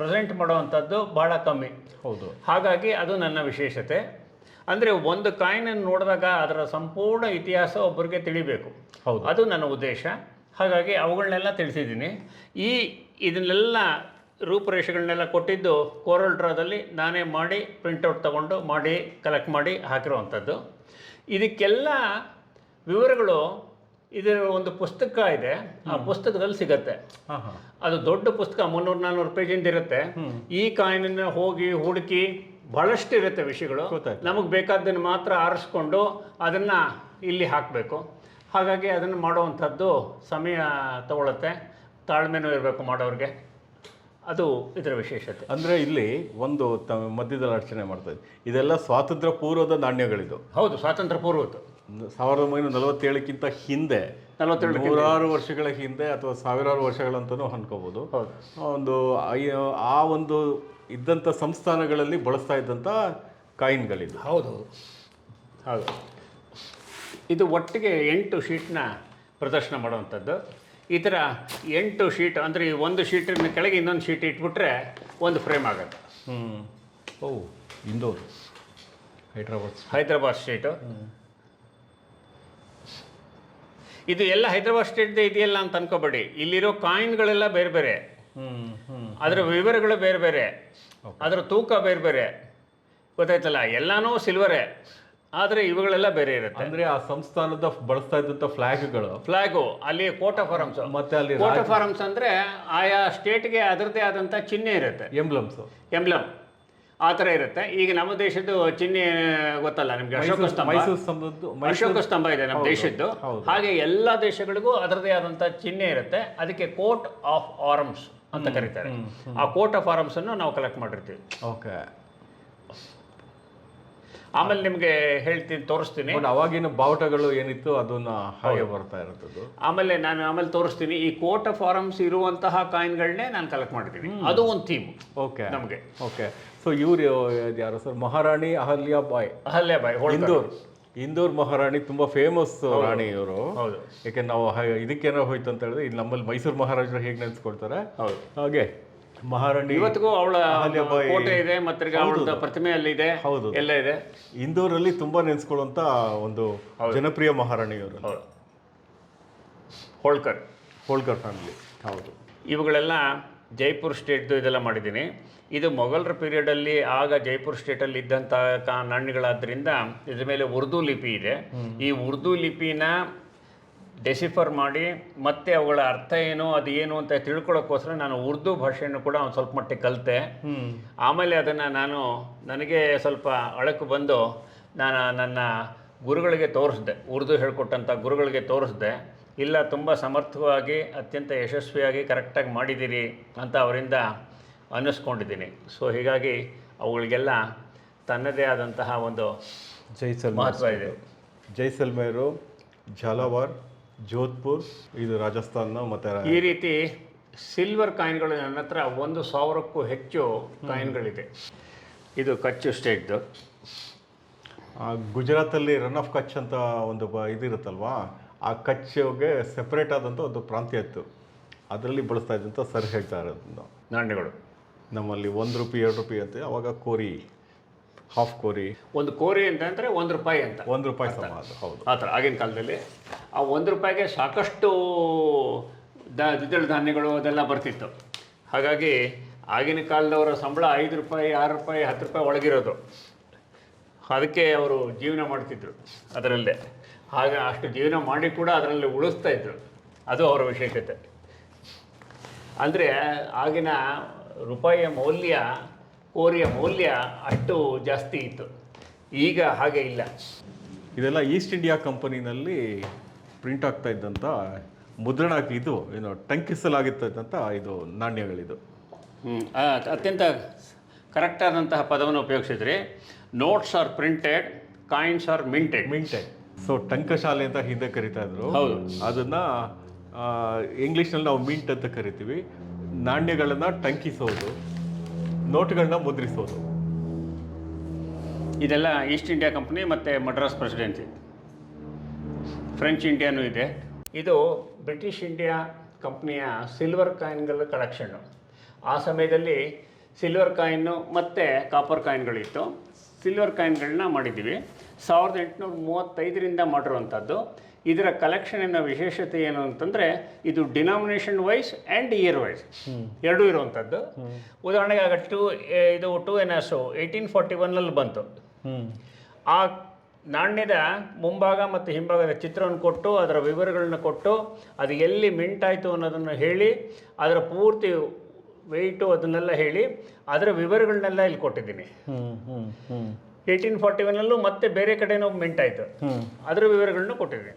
ಪ್ರೆಸೆಂಟ್ ಮಾಡುವಂಥದ್ದು ಭಾಳ ಕಮ್ಮಿ. ಹೌದು. ಹಾಗಾಗಿ ಅದು ನನ್ನ ವಿಶೇಷತೆ. ಅಂದರೆ ಒಂದು ಕಾಯಿನನ್ನು ನೋಡಿದಾಗ ಅದರ ಸಂಪೂರ್ಣ ಇತಿಹಾಸ ಒಬ್ಬರಿಗೆ ತಿಳಿಬೇಕು. ಹೌದು. ಅದು ನನ್ನ ಉದ್ದೇಶ. ಹಾಗಾಗಿ ಅವುಗಳನ್ನೆಲ್ಲ ತಿಳಿಸಿದ್ದೀನಿ. ಈ ಇದನ್ನೆಲ್ಲ ರೂಪುರೇಷೆಗಳನ್ನೆಲ್ಲ ಕೊಟ್ಟಿದ್ದು ಕೋರಲ್ ಡ್ರಾದಲ್ಲಿ ನಾನೇ ಮಾಡಿ ಪ್ರಿಂಟೌಟ್ ತಗೊಂಡು ಮಾಡಿ ಕಲೆಕ್ಟ್ ಮಾಡಿ ಹಾಕಿರುವಂಥದ್ದು. ಇದಕ್ಕೆಲ್ಲ ವಿವರಗಳು ಇದರ ಒಂದು ಪುಸ್ತಕ ಇದೆ. ಆ ಪುಸ್ತಕದಲ್ಲಿ ಸಿಗತ್ತೆ. ಅದು ದೊಡ್ಡ ಪುಸ್ತಕ ಮುನ್ನೂರು ನಾನ್ನೂರು ಪೇಜಿಂದ ಇರುತ್ತೆ. ಈ ಕಾಯಿನ ಹೋಗಿ ಹುಡುಕಿ ಬಹಳಷ್ಟು ಇರುತ್ತೆ ವಿಷಯಗಳು. ನಮಗೆ ಬೇಕಾದ್ದನ್ನು ಮಾತ್ರ ಆರಿಸ್ಕೊಂಡು ಅದನ್ನು ಇಲ್ಲಿ ಹಾಕಬೇಕು. ಹಾಗಾಗಿ ಅದನ್ನು ಮಾಡುವಂಥದ್ದು ಸಮಯ ತಗೊಳುತ್ತೆ. ತಾಳ್ಮೆನೂ ಇರಬೇಕು ಮಾಡೋರಿಗೆ. ಅದು ಇದರ ವಿಶೇಷತೆ. ಅಂದ್ರೆ ಇಲ್ಲಿ ಒಂದು ತ ಮಧ್ಯದಲ್ಲಿ ಅರ್ಚನೆ ಮಾಡ್ತಾ ಇದೆಲ್ಲ ಸ್ವಾತಂತ್ರ್ಯ ಪೂರ್ವದ ನಾಣ್ಯಗಳಿದು. ಹೌದು ಸ್ವಾತಂತ್ರ್ಯ ಪೂರ್ವತ್ತು ಸಾವಿರದ ಒಂಬೈನೂರ ನಲವತ್ತೇಳಕ್ಕಿಂತ ಹಿಂದೆ ನಲವತ್ತೇಳು ನೂರಾರು ವರ್ಷಗಳ ಹಿಂದೆ ಅಥವಾ ಸಾವಿರಾರು ವರ್ಷಗಳಂತನೂ ಅನ್ಕೋಬೋದು ಒಂದು ಆ ಒಂದು ಇದ್ದಂಥ ಸಂಸ್ಥಾನಗಳಲ್ಲಿ ಬಳಸ್ತಾ ಇದ್ದಂಥ ಕಾಯಿನ್ಗಳಿದ್ದು ಹೌದು. ಹೌದು ಇದು ಒಟ್ಟಿಗೆ ಎಂಟು ಶೀಟ್ನ ಪ್ರದರ್ಶನ ಮಾಡುವಂಥದ್ದು. ಈ ಥರ ಎಂಟು ಶೀಟ್ ಅಂದರೆ ಈ ಒಂದು ಶೀಟಿನ ಕೆಳಗೆ ಇನ್ನೊಂದು ಶೀಟ್ ಇಟ್ಬಿಟ್ರೆ ಒಂದು ಫ್ರೇಮ್ ಆಗುತ್ತೆ. ಹ್ಞೂ ಓ ಇಂದೋರ್. ಹೈದ್ರಾಬಾದ್ ಹೈದ್ರಾಬಾದ್ ಸ್ಟೇಟು ಇದು ಎಲ್ಲ ಹೈದರಾಬಾದ್ ಸ್ಟೇಟ್ದೇ ಇದೆಯಲ್ಲ ಅಂತ ಅನ್ಕೋಬೇಡಿ. ಇಲ್ಲಿರೋ ಕಾಯಿನ್ಗಳೆಲ್ಲ ಬೇರೆ ಬೇರೆ. ಅದರ ವಿವರಗಳು ಬೇರೆ ಬೇರೆ. ಅದರ ತೂಕ ಬೇರೆ ಬೇರೆ. ಗೊತ್ತಾಯ್ತಲ್ಲ? ಎಲ್ಲಾನು ಸಿಲ್ವರೇ ಆದರೆ ಇವುಗಳೆಲ್ಲ ಬೇರೆ ಇರುತ್ತೆ. ಅಂದ್ರೆ ಆ ಸಂಸ್ಥಾನದ ಬಳಸ್ತಾ ಇದ್ದಂಥ ಫ್ಲಾಗ್ಗಳು ಫ್ಲಾಗು ಅಲ್ಲಿ ಕೋಟ ಫಾರಮ್ಸ್ ಮತ್ತೆ ಅಲ್ಲಿ ಕೋಟ ಫಾರಮ್ಸ್ ಅಂದರೆ ಆಯಾ ಸ್ಟೇಟ್ಗೆ ಅದರದೇ ಆದಂಥ ಚಿಹ್ನೆ ಇರುತ್ತೆ. ಎಂಬ್ಲಮ್ಸ್ ಎಂಬ್ಲಮ್ ಆ ಥರ ಇರುತ್ತೆ. ಈಗ ನಮ್ಮ ದೇಶದ್ದು ಚಿಹ್ನೆ ಗೊತ್ತಲ್ಲ ನಿಮಗೆ ಅಶೋಕ ಸ್ತಂಭ? ಅಶೋಕ ಸ್ತಂಭ ಇದೆ ನಮ್ಮ ದೇಶದ್ದು. ಹಾಗೆ ಎಲ್ಲ ದೇಶಗಳಿಗೂ ಅದರದೇ ಆದಂಥ ಚಿಹ್ನೆ ಇರುತ್ತೆ. ಅದಕ್ಕೆ ಕೋಟ್ ಆಫ್ ಆರ್ಮ್ಸ್ ಅಂತ ಕರೀತಾರೆ. ಆ ಕೋಟ್ ಆಫ್ ಆರ್ಮ್ಸ್ ಅನ್ನು ನಾವು ಕಲೆಕ್ಟ್ ಮಾಡಿರ್ತೀವಿ. ಓಕೆ. ಆಮೇಲೆ ನಿಮಗೆ ಹೇಳ್ತೀನಿ ತೋರಿಸ್ತೀನಿ. ಅವಾಗಿನ ಬಾವುಟಗಳು ಏನಿತ್ತು ಅದನ್ನ ಹಾಗೆ ಬರ್ತಾ ಇರುತ್ತದು. ಆಮೇಲೆ ನಾನು ಆಮೇಲೆ ತೋರಿಸ್ತೀನಿ ಈ ಕೋಟ್ ಆಫ್ ಆರ್ಮ್ಸ್ ಇರುವಂತಹ ಕಾಯಿನ್ಗಳನ್ನೇ ನಾನು ಕಲೆಕ್ಟ್ ಮಾಡಿದ್ದೀನಿ. ಅದು ಒಂದು ಥೀಮ್ ಓಕೆ ನಮಗೆ. ಓಕೆ. ಸೊ ಇವ್ರು ಯಾರು? ಸರ್ ಮಹಾರಾಣಿ ಅಹಲ್ಯಾಬಾಯ್ ಅಹಲ್ಯಾ ಬಾಯ್ ಇಂದೂರ್. ಇಂದೂರ್ ಮಹಾರಾಣಿ ತುಂಬಾ ಫೇಮಸ್ ರಾಣಿ ಇವರು. ಹೌದು. ಯಾಕೆ ನಾವು ಇದಕ್ಕೇನೋ ಹೋಯ್ತು ಅಂತ ಹೇಳಿದ್ರೆ ಇಲ್ಲಿ ನಮ್ಮಲ್ಲಿ ಮೈಸೂರು ಮಹಾರಾಜರು ಹೇಗೆ ನೆನೆಸ್ಕೊಳ್ತಾರೆ ಹೌದು. ಹಾಗೆ ಮಹಾರಾಣಿ ಇವತ್ತಿಗೂ ಅವಳ. ಕೋಟೆ ಇದೆ ಮತ್ತೆ ಅವಳದ ಪ್ರತಿಮೆ ಅಲ್ಲಿದೆ ಹೌದು. ಎಲ್ಲ ಇದೆ. ಇಂದೂರಲ್ಲಿ ತುಂಬಾ ನೆನೆಸ್ಕೊಳ್ಳುವಂತ ಒಂದು ಜನಪ್ರಿಯ ಮಹಾರಾಣಿ ಇವರು. ಹೋಳ್ಕರ್. ಹೋಳ್ಕರ್ ಫ್ಯಾಮಿಲಿ ಹೌದು. ಇವುಗಳೆಲ್ಲ ಜೈಪುರ್ ಸ್ಟೇಟ್ದು ಇದೆಲ್ಲ ಮಾಡಿದ್ದೀನಿ. ಇದು ಮೊಘಲರ ಪೀರಿಯಡಲ್ಲಿ ಆಗ ಜೈಪುರ್ ಸ್ಟೇಟಲ್ಲಿ ಇದ್ದಂಥ ಕಾ ನಾಣ್ಯಗಳಾದ್ದರಿಂದ ಇದ್ರ ಮೇಲೆ ಉರ್ದು ಲಿಪಿ ಇದೆ. ಈ ಉರ್ದು ಲಿಪಿನ ಡೆಸಿಫರ್ ಮಾಡಿ ಮತ್ತೆ ಅವುಗಳ ಅರ್ಥ ಏನು, ಅದು ಏನು ಅಂತ ತಿಳ್ಕೊಳ್ಳೋಕ್ಕೋಸ್ಕರ ನಾನು ಉರ್ದು ಭಾಷೆಯನ್ನು ಕೂಡ ಒಂದು ಸ್ವಲ್ಪ ಮಟ್ಟಿಗೆ ಕಲಿತೆ. ಆಮೇಲೆ ಅದನ್ನು ನಾನು ನನಗೆ ಸ್ವಲ್ಪ ಅಳಕು ಬಂದು ನಾನು ನನ್ನ ಗುರುಗಳಿಗೆ ತೋರಿಸ್ದೆ, ಉರ್ದು ಹೇಳ್ಕೊಟ್ಟಂಥ ಗುರುಗಳಿಗೆ ತೋರಿಸ್ದೆ. ಇಲ್ಲ ತುಂಬ ಸಮರ್ಥವಾಗಿ ಅತ್ಯಂತ ಯಶಸ್ವಿಯಾಗಿ ಕರೆಕ್ಟಾಗಿ ಮಾಡಿದ್ದೀರಿ ಅಂತ ಅವರಿಂದ ಅನ್ನಿಸ್ಕೊಂಡಿದ್ದೀನಿ. ಸೊ ಹೀಗಾಗಿ ಅವುಗಳಿಗೆಲ್ಲ ತನ್ನದೇ ಆದಂತಹ ಒಂದು ಜೈಸಲ್ ಮಹತ್ವ ಇದೆ. ಜೈಸಲ್ಮೇರು ಝಾಲಾವಾರ್ ಜೋಧ್ಪುರ್ ಇದು ರಾಜಸ್ಥಾನ ಮತ್ತೆ ಈ ರೀತಿ ಸಿಲ್ವರ್ ಕಾಯಿನ್ಗಳು ನನ್ನ ಹತ್ರ ಒಂದು ಸಾವಿರಕ್ಕೂ ಹೆಚ್ಚು ಕಾಯಿನ್ಗಳಿದೆ. ಇದು ಕಚ್ಚು ಸ್ಟೇಟ್ದು. ಗುಜರಾತಲ್ಲಿ ರನ್ ಆಫ್ ಕಚ್ ಅಂತ ಒಂದು ಬ ಇದಿರುತ್ತಲ್ವಾ? ಆ ಕಚ್ಚೆಗೆ ಸೆಪ್ರೇಟ್ ಆದಂಥ ಒಂದು ಪ್ರಾಂತ್ಯ ಇತ್ತು. ಅದರಲ್ಲಿ ಬಳಸ್ತಾ ಇದ್ದಂಥ ಸರ್ ಹೇಳ್ತಾ ಇರೋದು ನಾಣ್ಯಗಳು. ನಮ್ಮಲ್ಲಿ ಒಂದು ರೂಪಾಯಿ ಎರಡು ರೂಪಾಯಿ ಅಂತ ಅವಾಗ ಕೋರಿ ಹಾಫ್ ಕೋರಿ. ಒಂದು ಕೋರಿ ಅಂತ ಅಂದರೆ ಒಂದು ರೂಪಾಯಿ ಅಂತ. ಒಂದು ರೂಪಾಯಿ ಸಮ ಅದು ಹೌದು. ಆ ಥರ ಆಗಿನ ಕಾಲದಲ್ಲಿ. ಆ ಒಂದು ರೂಪಾಯಿಗೆ ಸಾಕಷ್ಟು ದ್ವಿದಳ ಧಾನ್ಯಗಳು ಅದೆಲ್ಲ ಬರ್ತಿತ್ತು. ಹಾಗಾಗಿ ಆಗಿನ ಕಾಲದವರ ಸಂಬಳ ಐದು ರೂಪಾಯಿ ಆರು ರೂಪಾಯಿ ಹತ್ತು ರೂಪಾಯಿ ಒಳಗಿರೋದು. ಅದಕ್ಕೆ ಅವರು ಜೀವನ ಮಾಡ್ತಿದ್ರು ಅದರಲ್ಲೇ. ಆಗ ಅಷ್ಟು ಜೀವನ ಮಾಡಿ ಕೂಡ ಅದರಲ್ಲಿ ಉಳಿಸ್ತಾ ಇದ್ರು. ಅದು ಅವರ ವಿಶೇಷತೆ. ಅಂದರೆ ಆಗಿನ ರೂಪಾಯಿಯ ಮೌಲ್ಯ ಕೋರಿಯ ಮೌಲ್ಯ ಅಷ್ಟು ಜಾಸ್ತಿ ಇತ್ತು. ಈಗ ಹಾಗೆ ಇಲ್ಲ. ಇದೆಲ್ಲ ಈಸ್ಟ್ ಇಂಡಿಯಾ ಕಂಪನಿನಲ್ಲಿ ಪ್ರಿಂಟ್ ಆಗ್ತಾ ಇದ್ದಂಥ ಮುದ್ರಣ ಇದು ಏನು ಟಂಕಿಸಲಾಗಿತ್ತಂಥ ಇದು ನಾಣ್ಯಗಳಿದು. ಹ್ಞೂ ಅತ್ಯಂತ ಕರೆಕ್ಟಾದಂತಹ ಪದವನ್ನು ಉಪಯೋಗಿಸಿದ್ರಿ. Notes are printed coins are minted minted so ಟಂಕಶಾಲೆ ಅಂತ ಹಿಂದೆ ಕರಿತಾ ಇದ್ರು. ಹೌದು. ಅದನ್ನ ಇಂಗ್ಲೀಷ್ನಲ್ಲಿ ನಾವು ಮಿಂಟ್ ಅಂತ ಕರಿತೀವಿ. ನಾಣ್ಯಗಳನ್ನ ಟಂಕಿಸೋದು. ನೋಟ್ಗಳನ್ನ ಮುದ್ರಿಸೋದು. ಇದೆಲ್ಲ ಈಸ್ಟ್ ಇಂಡಿಯಾ ಕಂಪ್ನಿ ಮತ್ತು ಮಡ್ರಾಸ್ ಪ್ರೆಸಿಡೆನ್ಸಿ ಫ್ರೆಂಚ್ ಇಂಡಿಯಾನು ಇದೆ. ಇದು ಬ್ರಿಟಿಷ್ ಇಂಡಿಯಾ ಕಂಪ್ನಿಯ ಸಿಲ್ವರ್ ಕಾಯಿನ್ಗಳ ಕಲೆಕ್ಷನ್ನು ಆ ಸಮಯದಲ್ಲಿ ಸಿಲ್ವರ್ ಕಾಯಿನ್ನು ಮತ್ತು ಕಾಪರ್ ಕಾಯಿನ್ಗಳಿತ್ತು ಸಿಲ್ವರ್ ಕಾಯಿನ್ಗಳನ್ನ ಮಾಡಿದ್ದೀವಿ. ಸಾವಿರದ ಎಂಟುನೂರ ಮೂವತ್ತೈದರಿಂದ ಮಾಡಿರುವಂಥದ್ದು. ಇದರ ಕಲೆಕ್ಷನಿನ ವಿಶೇಷತೆ ಏನು ಅಂತಂದರೆ ಇದು denomination wise and year wise ಎರಡೂ ಇರುವಂಥದ್ದು. ಉದಾಹರಣೆಗೆ ಆಗ ಟು ಇದು two N S eighteen forty ಒನ್ನಲ್ಲಿ ಬಂತು. ಆ ನಾಣ್ಯದ ಮುಂಭಾಗ ಮತ್ತು ಹಿಂಭಾಗದ ಚಿತ್ರವನ್ನು ಕೊಟ್ಟು ಅದರ ವಿವರಗಳನ್ನ ಕೊಟ್ಟು ಅದು ಎಲ್ಲಿ ಮಿಂಟ್ ಆಯಿತು ಅನ್ನೋದನ್ನು ಹೇಳಿ ಅದರ ಪೂರ್ತಿ ವೆಯ್ಟು ಅದನ್ನೆಲ್ಲ ಹೇಳಿ ಅದರ ವಿವರಗಳನ್ನೆಲ್ಲ ಇಲ್ಲಿ ಕೊಟ್ಟಿದ್ದೀನಿ. ಏಯ್ಟೀನ್ ಫಾರ್ಟಿ ಒನ್ನಲ್ಲೂ ಮತ್ತೆ ಬೇರೆ ಕಡೆನೂ ಮಿಂಟ್ ಆಯಿತು. ಅದರ ವಿವರಗಳನ್ನು ಕೊಟ್ಟಿದ್ವಿ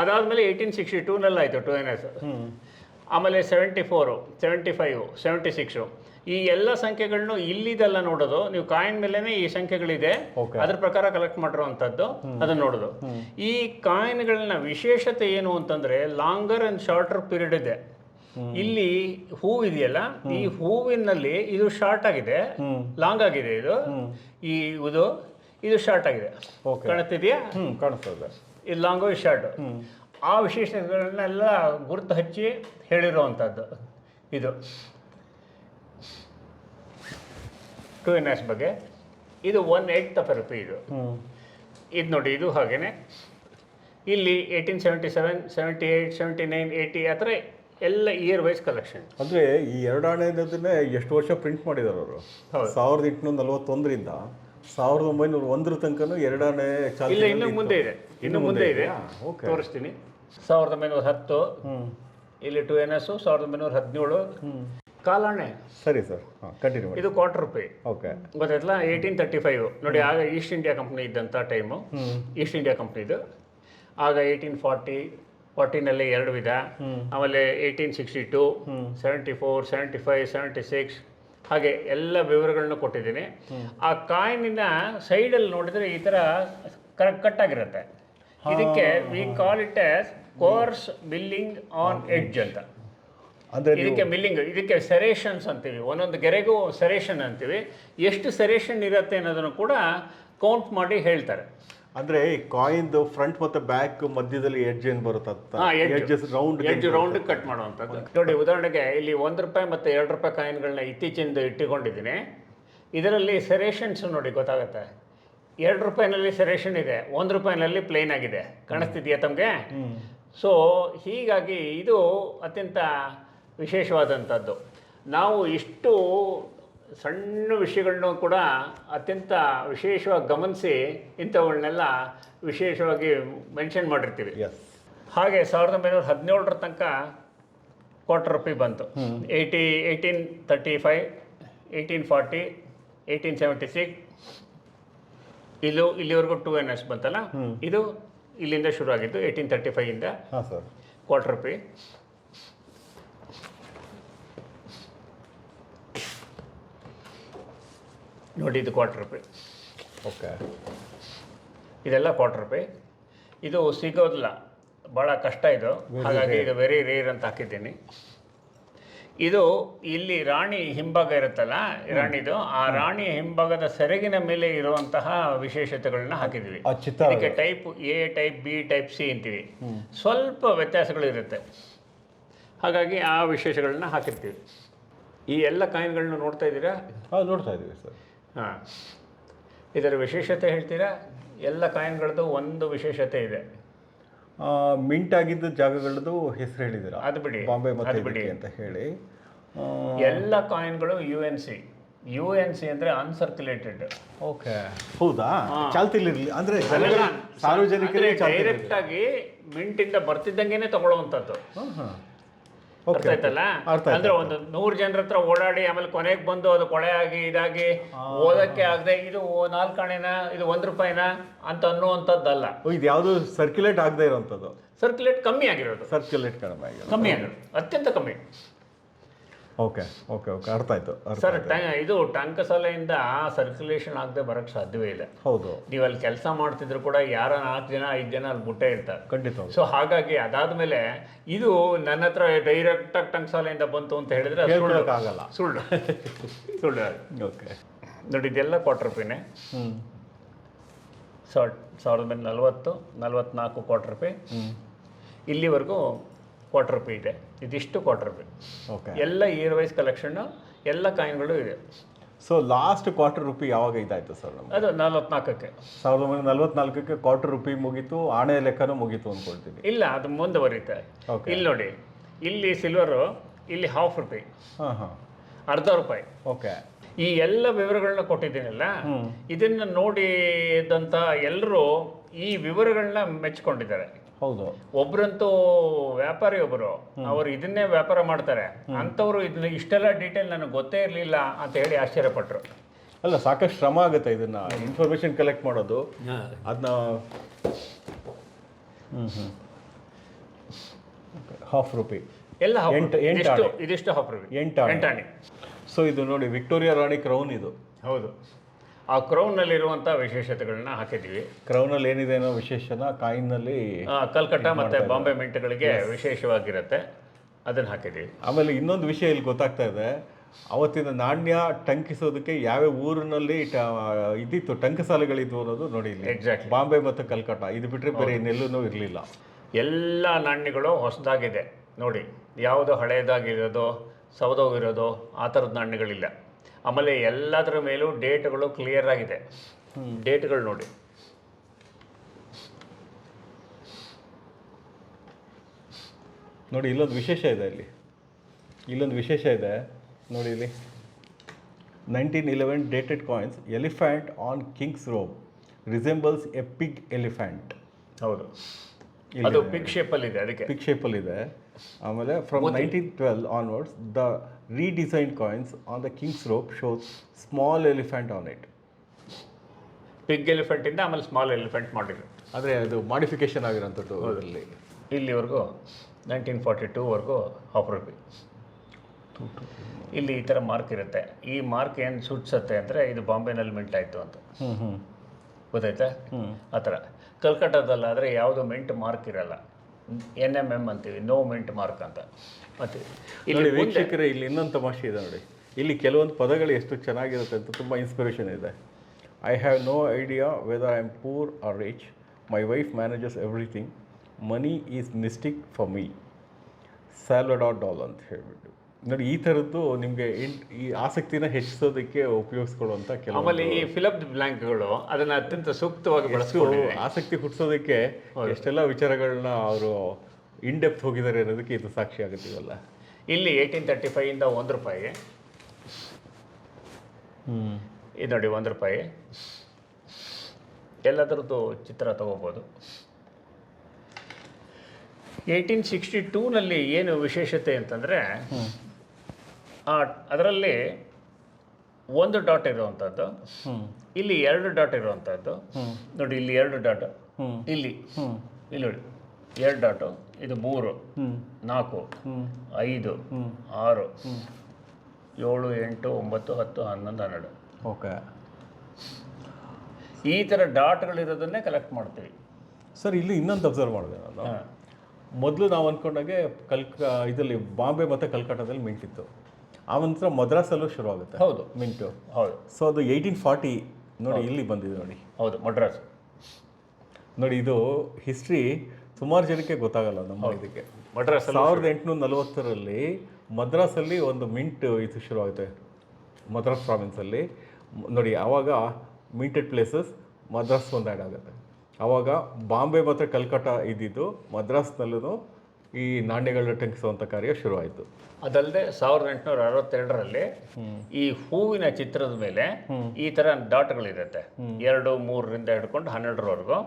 ಅದಾದಮೇಲೆ ಏಯ್ಟೀನ್ ಸಿಕ್ಸ್ಟಿ ಟೂನಲ್ಲಿ ಆಯಿತು ಟು ಎನ್ ಎಸ್ ಆಮೇಲೆ seventy four seventy five seventy six ಈ ಎಲ್ಲ ಸಂಖ್ಯೆಗಳನ್ನು ಇಲ್ಲಿದೆಲ್ಲ ನೋಡೋದು ನೀವು ಕಾಯಿನ್ ಮೇಲೆನೆ ಈ ಸಂಖ್ಯೆಗಳಿದೆ. ಅದ್ರ ಪ್ರಕಾರ ಕಲೆಕ್ಟ್ ಮಾಡಿರುವಂಥದ್ದು ಅದನ್ನ ನೋಡೋದು. ಈ ಕಾಯಿನ್ಗಳನ್ನ ವಿಶೇಷತೆ ಏನು ಅಂತಂದ್ರೆ ಲಾಂಗರ್ ಅಂಡ್ ಶಾರ್ಟರ್ ಪೀರಿಯಡ್ ಇದೆ. ಇಲ್ಲಿ ಹೂವಿದೆಯಲ್ಲ ಈ ಹೂವಿನಲ್ಲಿ ಇದು ಶಾರ್ಟ್ ಆಗಿದೆ ಲಾಂಗ್ ಆಗಿದೆ ಇದು. ಈ ಇದು ಇದು ಶಾರ್ಟ್ ಆಗಿದೆ. ಕಾಣುತ್ತಿದೆಯಾ? ಕಾಣಿಸ್ತದೆ ಇದು ಲಾಂಗು ಶಾರ್ಟ್ ಆ ವಿಶೇಷಗಳನ್ನೆಲ್ಲ ಗುರುತು ಹಚ್ಚಿ ಹೇಳಿರುವಂಥದ್ದು ಇದು. ಟೂ ಎನ್ ಎಸ್ ಬಗ್ಗೆ. ಇದು ಒನ್ ಏಯ್ಟ್ ಆಫ್ ರುಪಿ ಇದು. ಇದು ನೋಡಿ ಇದು ಹಾಗೇನೆ. ಇಲ್ಲಿ eighteen seventy seven seventy eight seventy nine eighty ಆ ಥರ ಎಲ್ಲ ಇಯರ್ ವೈಸ್ ಕಲೆಕ್ಷನ್ ಅಂದರೆ ಈ ಎರಡು ಹಣೆಯದನ್ನೇ ಎಷ್ಟು ವರ್ಷ ಪ್ರಿಂಟ್ ಮಾಡಿದ್ದಾರೆ ಅವರು. ಸಾವಿರದ ಎಂಟುನೂರ ನಲವತ್ತೊಂದರಿಂದ ಸಾವಿರದ ಒಂಬೈನೂರ ಒಂದರ ತನಕನೂ ಎರಡನೇ ಇಲ್ಲ ಇನ್ನು ಮುಂದೆ ಇದೆ. ಇನ್ನು ಮುಂದೆ ಇದೆ. ಓಕೆ ತೋರಿಸ್ತೀನಿ. ಸಾವಿರದ ಒಂಬೈನೂರ ಹತ್ತು ಇಲ್ಲಿ ಟು ಎನ್ ಎಸ್ ಸಾವಿರದ ಒಂಬೈನೂರ ಹದಿನೇಳು. ಕಾಲಾಣೆ. ಸರಿ ಸರ್. ಹಾಂ ಕಂಟಿನ್ಯೂ ಇದು ಕ್ವಾರ್ಟರ್ ರೂಪಾಯಿ ಓಕೆ ಗೊತ್ತಾಯ್ತಲ್ಲ? ಏಯ್ಟೀನ್ ತರ್ಟಿ ಫೈವ್ ನೋಡಿ ಆಗ ಈಸ್ಟ್ ಇಂಡಿಯಾ ಕಂಪ್ನಿ ಇದ್ದಂಥ ಟೈಮು ಈಸ್ಟ್ ಇಂಡಿಯಾ ಕಂಪ್ನಿದು ಆಗ ಏಯ್ಟೀನ್ ಫಾರ್ಟಿ ಫಾರ್ಟಿನಲ್ಲಿ ಎರಡು ವಿಧ. ಆಮೇಲೆ eighteen sixty two seventy four seventy five seventy six ಹಾಗೆ ಎಲ್ಲ ವಿವರಗಳನ್ನು ಕೊಟ್ಟಿದ್ದೀನಿ. ಆ ಕಾಯಿನಿನ ಸೈಡಲ್ಲಿ ನೋಡಿದರೆ ಈ ಥರ ಕರೆಕ್ಟ್ ಕಟ್ಟಾಗಿರುತ್ತೆ ಇದಕ್ಕೆ we call it as course billing on edge ಅಂತ. ಅಂದರೆ ಇದಕ್ಕೆ ಮಿಲ್ಲಿಂಗ್ ಇದಕ್ಕೆ ಸೆರೇಷನ್ಸ್ ಅಂತೀವಿ. ಒಂದೊಂದು ಗೆರೆಗೂ ಸೆರೇಷನ್ ಅಂತೀವಿ. ಎಷ್ಟು ಸೆರೇಷನ್ ಇರುತ್ತೆ ಅನ್ನೋದನ್ನು ಕೂಡ ಕೌಂಟ್ ಮಾಡಿ ಹೇಳ್ತಾರೆ. ಅಂದ್ರೆ ಈ ಕಾಯಿಂದು ಫ್ರಂಟ್ ಮತ್ತೆ ಬ್ಯಾಕ್ ಮಧ್ಯದಲ್ಲಿ ಎಡ್ಜ್ ಏನು ಬರುತ್ತೆ ರೌಂಡ್ ಎಡ್ಜ್ ರೌಂಡ್ ಕಟ್ ಮಾಡುವಂಥದ್ದು. ನೋಡಿ ಉದಾಹರಣೆಗೆ ಇಲ್ಲಿ ಒಂದು ರೂಪಾಯಿ ಮತ್ತು ಎರಡು ರೂಪಾಯಿ ಕಾಯಿನ್ಗಳನ್ನ ಇತ್ತೀಚಿಂದ ಇಟ್ಟುಕೊಂಡಿದ್ದೀನಿ. ಇದರಲ್ಲಿ ಸೆರೇಷನ್ಸ್ ನೋಡಿ ಗೊತ್ತಾಗುತ್ತೆ? ಎರಡು ರೂಪಾಯಿನಲ್ಲಿ ಸೆರೇಷನ್ ಇದೆ ಒಂದು ರೂಪಾಯಿನಲ್ಲಿ ಪ್ಲೇನ್ ಆಗಿದೆ. ಕಾಣಿಸ್ತಿದೆಯಾ ತಮಗೆ? ಸೊ ಹೀಗಾಗಿ ಇದು ಅತ್ಯಂತ ವಿಶೇಷವಾದಂಥದ್ದು. ನಾವು ಇಷ್ಟು ಸಣ್ಣ ವಿಷಯಗಳನ್ನು ಕೂಡ ಅತ್ಯಂತ ವಿಶೇಷವಾಗಿ ಗಮನಿಸಿ ಇಂಥವುಗಳನ್ನೆಲ್ಲ ವಿಶೇಷವಾಗಿ ಮೆನ್ಷನ್ ಮಾಡಿರ್ತೀವಿ. ಹಾಗೆ ಸಾವಿರದ ಒಂಬೈನೂರ ಹದಿನೇಳರ ತನಕ ಕ್ವಾರ್ಟರ್ ರುಪಿ ಬಂತು. Eighty eighteen thirty five eighteen forty eighteen seventy six ಇಲ್ಲೂ ಇಲ್ಲಿವರೆಗೂ ಟೂ ಎನ್ ಎಸ್ ಬಂತಲ್ಲ? ಇದು ಇಲ್ಲಿಂದ ಶುರು ಆಗಿದ್ದು ಏಯ್ಟೀನ್ ತರ್ಟಿ ಫೈವಿಂದ ಕ್ವಾರ್ಟರ್ ರುಪಿ ನೋಡಿ ಇದು ಕ್ವಾರ್ಟರ್ ರುಪಿ ಓಕೆ. ಇದೆಲ್ಲ ಕ್ವಾರ್ಟರ್ ರೂಪಾಯಿ ಇದು ಸಿಗೋದಿಲ್ಲ. ಭಾಳ ಕಷ್ಟ ಇದು. ಹಾಗಾಗಿ ಇದು ವೆರಿ ರೇರ್ ಅಂತ ಹಾಕಿದ್ದೀನಿ. ಇದು ಇಲ್ಲಿ ರಾಣಿ ಹಿಂಭಾಗ ಇರುತ್ತಲ್ಲ ರಾಣಿದು ಆ ರಾಣಿಯ ಹಿಂಭಾಗದ ಸೆರಗಿನ ಮೇಲೆ ಇರುವಂತಹ ವಿಶೇಷತೆಗಳನ್ನ ಹಾಕಿದ್ವಿ ಅದಕ್ಕೆ type A type B type C ಅಂತೀವಿ. ಸ್ವಲ್ಪ ವ್ಯತ್ಯಾಸಗಳು ಇರುತ್ತೆ. ಹಾಗಾಗಿ ಆ ವಿಶೇಷಗಳನ್ನ ಹಾಕಿರ್ತೀವಿ. ಈ ಎಲ್ಲ ಕಾಯಿನ್ಗಳನ್ನ ನೋಡ್ತಾ ಇದ್ದೀರಾ? ನೋಡ್ತಾ ಇದ್ದೀವಿ ಸರ್. ಹಾಂ. ಇದರ ವಿಶೇಷತೆ ಹೇಳ್ತೀರಾ? ಎಲ್ಲ ಕಾಯಿನ್ಗಳದ್ದು ಒಂದು ವಿಶೇಷತೆ ಇದೆ. ಮಿಂಟ್ ಆಗಿದ್ದ ಜಾಗಗಳದ್ದು ಹೆಸರು ಹೇಳಿದಿರ ಅದು ಬಿಡಿ. ಬಾಂಬೆ ಮತ್ತೆ ಅದು ಬಿಡಿ. ಇದಕ್ಕೆ ಅಂತ ಹೇಳಿ. ಎಲ್ಲ ಕಾಯಿನ್ಗಳು U N C. U N C ಅಂದರೆ ಅನ್ಸರ್ಕ್ಯುಲೇಟೆಡ್. ಓಕೆ. ಹೌದಾ? ಚಾಲ್ತಿಲಿರಲಿ ಅಂದ್ರೆ ಸಾರ್ವಜನಿಕರಿಗೆ ಡೈರೆಕ್ಟ್ ಚಾಲ್ತಿಲಿರಲಿ ಆಗಿ ಮಿಂಟಿಂದ ಬರ್ತಿದ್ದಂಗೆ ತಗೊಳ್ಳುವಂಥದ್ದು. ಹಾಂ ಹಾಂ Okay, ಅರ್ಥ ಆಯ್ತಲ್ಲ? ಅಂದ್ರೆ ಒಂದು ನೂರ್ ಜನರ ಹತ್ರ ಓಡಾಡಿ ಆಮೇಲೆ ಕೊನೆಗೆ ಬಂದು ಅದು ಕೊಳೆ ಆಗಿ ಇದಾಗಿ ಓದಕ್ಕೆ ಆಗದೆ ಇದು ನಾಲ್ಕು ಹಣೆನ ಇದು ಒಂದ್ ರೂಪಾಯಿನ ಅಂತ ಅನ್ನುವಂಥದ್ದಲ್ಲ. ಇದು ಯಾವುದು ಸರ್ಕ್ಯುಲೇಟ್ ಆಗದೆ ಇರುವಂಥದ್ದು ಸರ್ಕ್ಯುಲೇಟ್ ಕಮ್ಮಿ ಆಗಿರೋದು. ಸರ್ಕ್ಯುಲೇಟ್ ಕಡಿಮೆ ಆಗಿರೋದು. ಕಮ್ಮಿ ಆಗಿರೋದು. ಅತ್ಯಂತ ಕಮ್ಮಿ. ಓಕೆ ಓಕೆ ಓಕೆ ಅರ್ಥ ಆಯ್ತು ಅರ್ಥ ಸರ್ ಆಯ್ತು. ಇದು ಟಂಕಸಾಲೆಯಿಂದ ಸರ್ಕ್ಯುಲೇಷನ್ ಆಗದೆ ಬರೋಕ್ಕೆ ಸಾಧ್ಯವೇ ಇಲ್ಲ. ಹೌದು. ನೀವು ಅಲ್ಲಿ ಕೆಲಸ ಮಾಡ್ತಿದ್ರು ಕೂಡ ಯಾರ ನಾಲ್ಕು ಜನ ಐದು ಜನ ಅಲ್ಲಿ ಬುಟ್ಟೆ ಇರ್ತಾರೆ. ಖಂಡಿತ ಹೌದು. ಸೊ ಹಾಗಾಗಿ ಅದಾದ್ಮೇಲೆ ಇದು ನನ್ನ ಹತ್ರ ಡೈರೆಕ್ಟ್ ಆಗಿ ಟಂಕಸಾಲೆಯಿಂದ ಬಂತು ಅಂತ ಹೇಳಿದ್ರೆ ಅದು ಸುಳ್ಳು. ಹೇಳ್ಕೊಳಕ್ಕಾಗಲ್ಲ ಸುಳ್ಳು. ಸುಳ್ಳು ಓಕೆ ನೋಡಿ ಇದೆಲ್ಲ ಕ್ವಾರ್ಟರ್ ರುಪಿನೇ ಹ್ಞೂ ಸಾವಿರ ಸಾವಿರದ ಒಂಬೈನೂರ ನಲವತ್ತು ನಲ್ವತ್ನಾಲ್ಕು ಕ್ವಾರ್ಟರ್ ಹ್ಞೂ ಇಲ್ಲಿವರೆಗೂ ಕ್ವಾರ್ಟರ್ ಪಿ ಇದೆ. ಇದಿಷ್ಟು ಕ್ವಾರ್ಟರ್ ಪಿ ಓಕೆ ಎಲ್ಲ ಇಯರ್ ವೈಸ್ ಕಲೆಕ್ಷನ್ನು ಎಲ್ಲ ಕಾಯಿನ್ಗಳು ಇದೆ. ಸೊ ಲಾಸ್ಟ್ ಕ್ವಾರ್ಟರ್ ರುಪಿ ಯಾವಾಗ ಇದಾಯ್ತು ಸರ್ ನಮ್ಗೆ? ಅದು ನಲ್ವತ್ನಾಲ್ಕಕ್ಕೆ. ಸಾವಿರದ ಒಂಬೈನೂರ ನಲ್ವತ್ನಾಲ್ಕಕ್ಕೆ ಕ್ವಾರ್ಟರ್ ರುಪಿ ಮುಗೀತು ಆಣೆ ಲೆಕ್ಕನೂ ಮುಗೀತು ಅಂದ್ಕೊಳ್ತೀನಿ ಇಲ್ಲ ಅದು ಮುಂದುವರಿಯುತ್ತೆ Okay. ಇಲ್ಲಿ ನೋಡಿ ಇಲ್ಲಿ ಸಿಲ್ವರು ಇಲ್ಲಿ ಹಾಫ್ ರುಪಿ ಹಾಂ ಹಾಂ. ಅರ್ಧ ರೂಪಾಯಿ. ಓಕೆ ಈ ಎಲ್ಲ ವಿವರಗಳನ್ನ ಕೊಟ್ಟಿದ್ದೀನಲ್ಲ ಇದನ್ನ ನೋಡಿದಂತ ಎಲ್ಲರೂ ಈ ವಿವರಗಳನ್ನ ಮೆಚ್ಕೊಂಡಿದ್ದಾರೆ. ಹೌದು. ಒಬ್ರಂತೂ ವ್ಯಾಪಾರಿ ಒಬ್ಬರು ಅವರು ಇದನ್ನೇ ವ್ಯಾಪಾರ ಮಾಡ್ತಾರೆ. ಅಂಥವ್ರು ಇದನ್ನ ಇಷ್ಟೆಲ್ಲ ಡೀಟೇಲ್ ನನಗೆ ಗೊತ್ತೇ ಇರಲಿಲ್ಲ ಅಂತ ಹೇಳಿ ಆಶ್ಚರ್ಯಪಟ್ಟರು ಅಲ್ಲ ಸಾಕಷ್ಟು ಶ್ರಮ ಆಗುತ್ತೆ ಇದನ್ನ ಇನ್ಫಾರ್ಮೇಶನ್ ಕಲೆಕ್ಟ್ ಮಾಡೋದು. ಅದನ್ನ ಹ್ಞೂ ಹ್ಞೂ ಹಾಫ್ ರೂಪಿ ಎಲ್ಲ ಎಂಟು- ಎಂಟು. ಇದಿಷ್ಟು ಹಾಫ್ ರೂಪಿ ಎಂಟು ಎಂಟಾಣಿ ಸೊ ಇದು ನೋಡಿ ವಿಕ್ಟೋರಿಯಾ ರಾಣಿ ಕ್ರೌನ್ ಇದು. ಹೌದು. ಆ ಕ್ರೌನ್ನಲ್ಲಿರುವಂಥ ವಿಶೇಷತೆಗಳನ್ನ ಹಾಕಿದ್ದೀವಿ. ಕ್ರೌನಲ್ಲಿ ಏನಿದೆ ಅನ್ನೋ ವಿಶೇಷನ ಕಾಯಿನಲ್ಲಿ ಆ, ಕಲ್ಕಟ್ಟ ಮತ್ತು ಬಾಂಬೆ ಮಿಂಟ್ಗಳಿಗೆ ವಿಶೇಷವಾಗಿರುತ್ತೆ. ಅದನ್ನು ಹಾಕಿದ್ದೀವಿ. ಆಮೇಲೆ ಇನ್ನೊಂದು ವಿಷಯ ಇಲ್ಲಿ ಗೊತ್ತಾಗ್ತಾ ಇದೆ. ಅವತ್ತಿನ ನಾಣ್ಯ ಟಂಕಿಸೋದಕ್ಕೆ ಯಾವ್ಯಾವ ಊರಿನಲ್ಲಿ ಟ- ಇದಿತ್ತು ಟಂಕಸಾಲೆಗಳಿದ್ವು ಅನ್ನೋದು ನೋಡಿ ಇಲ್ಲಿ. Exactly. ಬಾಂಬೆ ಮತ್ತು ಕಲ್ಕಟ್ಟ ಇದು ಬಿಟ್ಟರೆ ಬೇರೆ ಇನ್ನೆಲ್ಲೂ ಇರಲಿಲ್ಲ. ಎಲ್ಲ ನಾಣ್ಯಗಳು ಹೊಸದಾಗಿದೆ. ನೋಡಿ ಯಾವುದು ಹಳೆಯದಾಗಿರೋದು ಸೌದೋಗಿರೋದು ಆ ಥರದ ನಾಣ್ಯಗಳಿಲ್ಲ. ಆಮೇಲೆ ಎಲ್ಲದರ ಮೇಲೂ ಡೇಟ್ಗಳು ಕ್ಲಿಯರ್ ಆಗಿದೆ. ಡೇಟ್ಗಳು ನೋಡಿ. ನೋಡಿ ಇಲ್ಲೊಂದು ವಿಶೇಷ ಇದೆ ಇಲ್ಲಿ. ಇಲ್ಲೊಂದು ವಿಶೇಷ ಇದೆ. ನೋಡಿ ಇಲ್ಲಿ. Nineteen eleven dated coins elephant on king's robe resembles a pig elephant ಹೌದು. ಅದು ಪಿಕ್ ಶೇಪಲ್ಲಿ ಇದೆ ಅದಕ್ಕೆ. ಪಿಕ್ ಶೇಪಲ್ಲಿ ಇದೆ. ಆಮೇಲೆ from nineteen twelve onwards the redesign coins on the king's robe shows small elephant on it pig ಎಲಿಫೆಂಟಿಂದ ಆಮೇಲೆ ಸ್ಮಾಲ್ ಎಲಿಫೆಂಟ್ ಮಾಡಿದ್ರು. ಅಂದರೆ ಅದು ಮಾಡಿಫಿಕೇಶನ್ ಆಗಿರೋಂಥದ್ದು ಅದರಲ್ಲಿ ಇಲ್ಲಿವರೆಗೂ ನೈನ್ಟೀನ್ ಫಾರ್ಟಿ ಟೂವರೆಗೂ ಹಾಫ್ ರುಪಿ ಇಲ್ಲಿ ಈ ಥರ ಮಾರ್ಕ್ ಇರುತ್ತೆ. ಈ ಮಾರ್ಕ್ ಏನು ಸೂಚಿಸುತ್ತೆ ಅಂದರೆ ಇದು ಬಾಂಬೆನಲ್ಲಿ ಮಿಂಟ್ ಆಯಿತು ಅಂತ. ಹ್ಞೂ ಹ್ಞೂ ಗೊತ್ತಾಯ್ತಾ? ಆ ಥರ ಕಲ್ಕಟ್ಟಾದಲ್ಲಾದರೆ ಯಾವುದು ಮಿಂಟ್ ಮಾರ್ಕ್ ಇರಲ್ಲ. ಎನ್ ಎಂ ಎಂ ಅಂತೀವಿ ನೋ ಮಿಂಟ್ ಮಾರ್ಕ್ ಅಂತ. ಮತ್ತೆ ಇಲ್ಲಿ ವೀಕ್ಷಕರೇ ಇಲ್ಲಿ ಇನ್ನೊಂದು ತಮಾಷೆ ಇದೆ ನೋಡಿ. ಇಲ್ಲಿ ಕೆಲವೊಂದು ಪದಗಳು ಎಷ್ಟು ಚೆನ್ನಾಗಿರುತ್ತೆ ಅಂತ ತುಂಬ ಇನ್ಸ್ಪಿರೇಷನ್ ಇದೆ. I have no idea whether I am poor or rich my wife manages everything money is mystic for me at all ಅಂತ ಹೇಳ್ಬಿಟ್ಟು. ನೋಡಿ ಈ ಥರದ್ದು ನಿಮಗೆ ಈ ಆಸಕ್ತಿನ ಹೆಚ್ಚಿಸೋದಕ್ಕೆ ಉಪಯೋಗಿಸ್ಕೊಳ್ಳುವಂಥ ಕೆಲವು ಆಮೇಲೆ ಈ ಫಿಲಪ್ ಬ್ಲ್ಯಾಂಕ್ಗಳು ಅದನ್ನು ಅತ್ಯಂತ ಸೂಕ್ತವಾಗಿ ಬಳಸ್ಕೊಂಡು ಆಸಕ್ತಿ ಹುಟ್ಟಿಸೋದಕ್ಕೆ ಎಷ್ಟೆಲ್ಲ ವಿಚಾರಗಳನ್ನ ಅವರು ಇನ್ ಡೆಪ್ತ್ ಹೋಗಿದ್ದಾರೆ ಅನ್ನೋದಕ್ಕೆ ಇದು ಸಾಕ್ಷಿ ಆಗುತ್ತೀವಲ್ಲ ಇಲ್ಲಿ ಏಯ್ಟೀನ್ ತರ್ಟಿ ಫೈವಿಂದ ಒಂದು ರೂಪಾಯಿ. ಇದು ನೋಡಿ ಒಂದು ರೂಪಾಯಿ. ಎಲ್ಲದರದ್ದು ಚಿತ್ರ ತಗೋಬೋದು. ಏಯ್ಟೀನ್ ಸಿಕ್ಸ್ಟಿ ಟೂನಲ್ಲಿ ಏನು ವಿಶೇಷತೆ ಅಂತಂದರೆ ಅದರಲ್ಲಿ ಒಂದು ಡಾಟ್ ಇರುವಂಥದ್ದು ಇಲ್ಲಿ ಎರಡು ಡಾಟ್ ಇರುವಂಥದ್ದು ನೋಡಿ ಇಲ್ಲಿ ಎರಡು ಡಾಟ್. ಇಲ್ಲಿ. ಇಲ್ಲಿ ನೋಡಿ. ಎರಡು ಡಾಟು. ಇದು ಮೂರು. ನಾಲ್ಕು. ಐದು. ಆರು. ಏಳು ಎಂಟು ಒಂಬತ್ತು ಹತ್ತು ಹನ್ನೊಂದು ಹನ್ನೆರಡು. ಓಕೆ. ಈ ಥರ ಡಾಟ್ಗಳಿರೋದನ್ನೇ ಕಲೆಕ್ಟ್ ಮಾಡ್ತೀವಿ. ಸರ್ ಇಲ್ಲಿ ಇನ್ನೊಂದು ಅಬ್ಸರ್ವ್ ಮಾಡಿದೆ ನಾನು. ಮೊದಲು ನಾವು ಅಂದ್ಕೊಂಡಾಗೆ ಕಲ್ಕ ಇದರಲ್ಲಿ ಬಾಂಬೆ ಮತ್ತು ಕಲ್ಕಟ್ಟದಲ್ಲಿ ಮಿಂಟ್ ಇತ್ತು. ಆ ನಂತರ ಮದ್ರಾಸಲ್ಲೂ ಶುರು ಆಗುತ್ತೆ. ಹೌದು. ಮಿಂಟು. ಹೌದು. ಸೊ ಅದು ಏಯ್ಟೀನ್ ಫಾರ್ಟಿ ನೋಡಿ ಇಲ್ಲಿ ಬಂದಿದೆ ನೋಡಿ. ಹೌದು ಮಡ್ರಾಸ್ ನೋಡಿ ಇದು ಹಿಸ್ಟ್ರಿ ಸುಮಾರು ಜನಕ್ಕೆ ಗೊತ್ತಾಗಲ್ಲ ನಮ್ಮ ಇದಕ್ಕೆ. ಮಡ್ರಾಸ್ ಸಾವಿರದ ಎಂಟುನೂರ ನಲವತ್ತರಲ್ಲಿ ಮದ್ರಾಸಲ್ಲಿ ಒಂದು ಮಿಂಟ್ ಇದು ಶುರು ಆಗುತ್ತೆ. ಮದ್ರಾಸ್ ಪ್ರಾವಿನ್ಸಲ್ಲಿ ನೋಡಿ ಆವಾಗ ಮಿಂಟೆಡ್ ಪ್ಲೇಸಸ್ ಮದ್ರಾಸ್ ಒಂದು ಆ್ಯಡ್ ಆಗುತ್ತೆ. ಆವಾಗ ಬಾಂಬೆ ಮತ್ತು ಕಲ್ಕಟ್ಟ ಇದ್ದಿದ್ದು ಮದ್ರಾಸ್ನಲ್ಲೂ ಈ ನಾಣ್ಯಗಳನ್ನ ಟಂಕಿಸುವಂಥ ಕಾರ್ಯ ಶುರುವಾಯಿತು. ಅದಲ್ಲದೆ ಸಾವಿರದ ಎಂಟುನೂರ ಅರವತ್ತೆರಡರಲ್ಲಿ ಈ ಹೂವಿನ ಚಿತ್ರದ ಮೇಲೆ ಈ ಥರ ಡಾಟ್ಗಳಿರುತ್ತೆ. ಎರಡು ಮೂರರಿಂದ ಹಿಡ್ಕೊಂಡು ಹನ್ನೆರಡರವರೆಗೂ.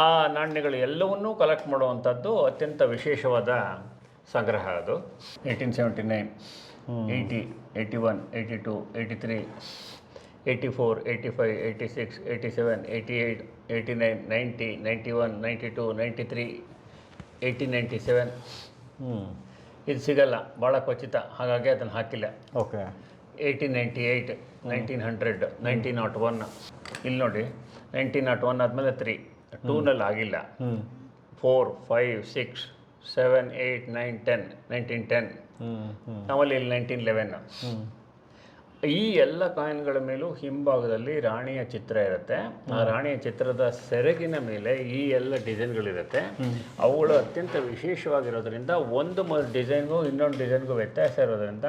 ಆ ನಾಣ್ಯಗಳು ಎಲ್ಲವನ್ನೂ ಕಲೆಕ್ಟ್ ಮಾಡುವಂಥದ್ದು ಅತ್ಯಂತ ವಿಶೇಷವಾದ ಸಂಗ್ರಹ ಅದು. Eighteen seventy nine eighty eighty one eighty two eighty three eighty four eighty five eighty six eighty seven eighty eight eighty nine ninety ninety one ninety two ninety three eighty ninety seven ಹ್ಞೂ ಇದು ಸಿಗಲ್ಲ ಭಾಳ ಖಚಿತ ಹಾಗಾಗಿ ಅದನ್ನು ಹಾಕಿಲ್ಲ. Okay. Eighteen ninety eight nineteen hundred nineteen nought one ಇಲ್ಲಿ ನೋಡಿ ನೈನ್ಟೀನ್ ನಾಟ್ ಒನ್ ಆದಮೇಲೆ ತ್ರೀ ಟೂನಲ್ಲಿ ಆಗಿಲ್ಲ. ಹ್ಞೂ four five six seven eight nine ten nineteen ten ಆಮೇಲೆ ಇಲ್ಲಿ ನೈನ್ಟೀನ್ ಲೆವೆನ್ ಹ್ಞೂ ಈ ಎಲ್ಲ ಕಾಯಿನ್ಗಳ ಮೇಲೂ ಹಿಂಭಾಗದಲ್ಲಿ ರಾಣಿಯ ಚಿತ್ರ ಇರುತ್ತೆ. ಆ ರಾಣಿಯ ಚಿತ್ರದ ಸೆರಗಿನ ಮೇಲೆ ಈ ಎಲ್ಲ ಡಿಸೈನ್ಗಳಿರುತ್ತೆ. ಅವುಗಳು ಅತ್ಯಂತ ವಿಶೇಷವಾಗಿರೋದ್ರಿಂದ ಒಂದು ಡಿಸೈನ್ಗೂ ಇನ್ನೊಂದು ಡಿಸೈನ್ಗೂ ವ್ಯತ್ಯಾಸ ಇರೋದ್ರಿಂದ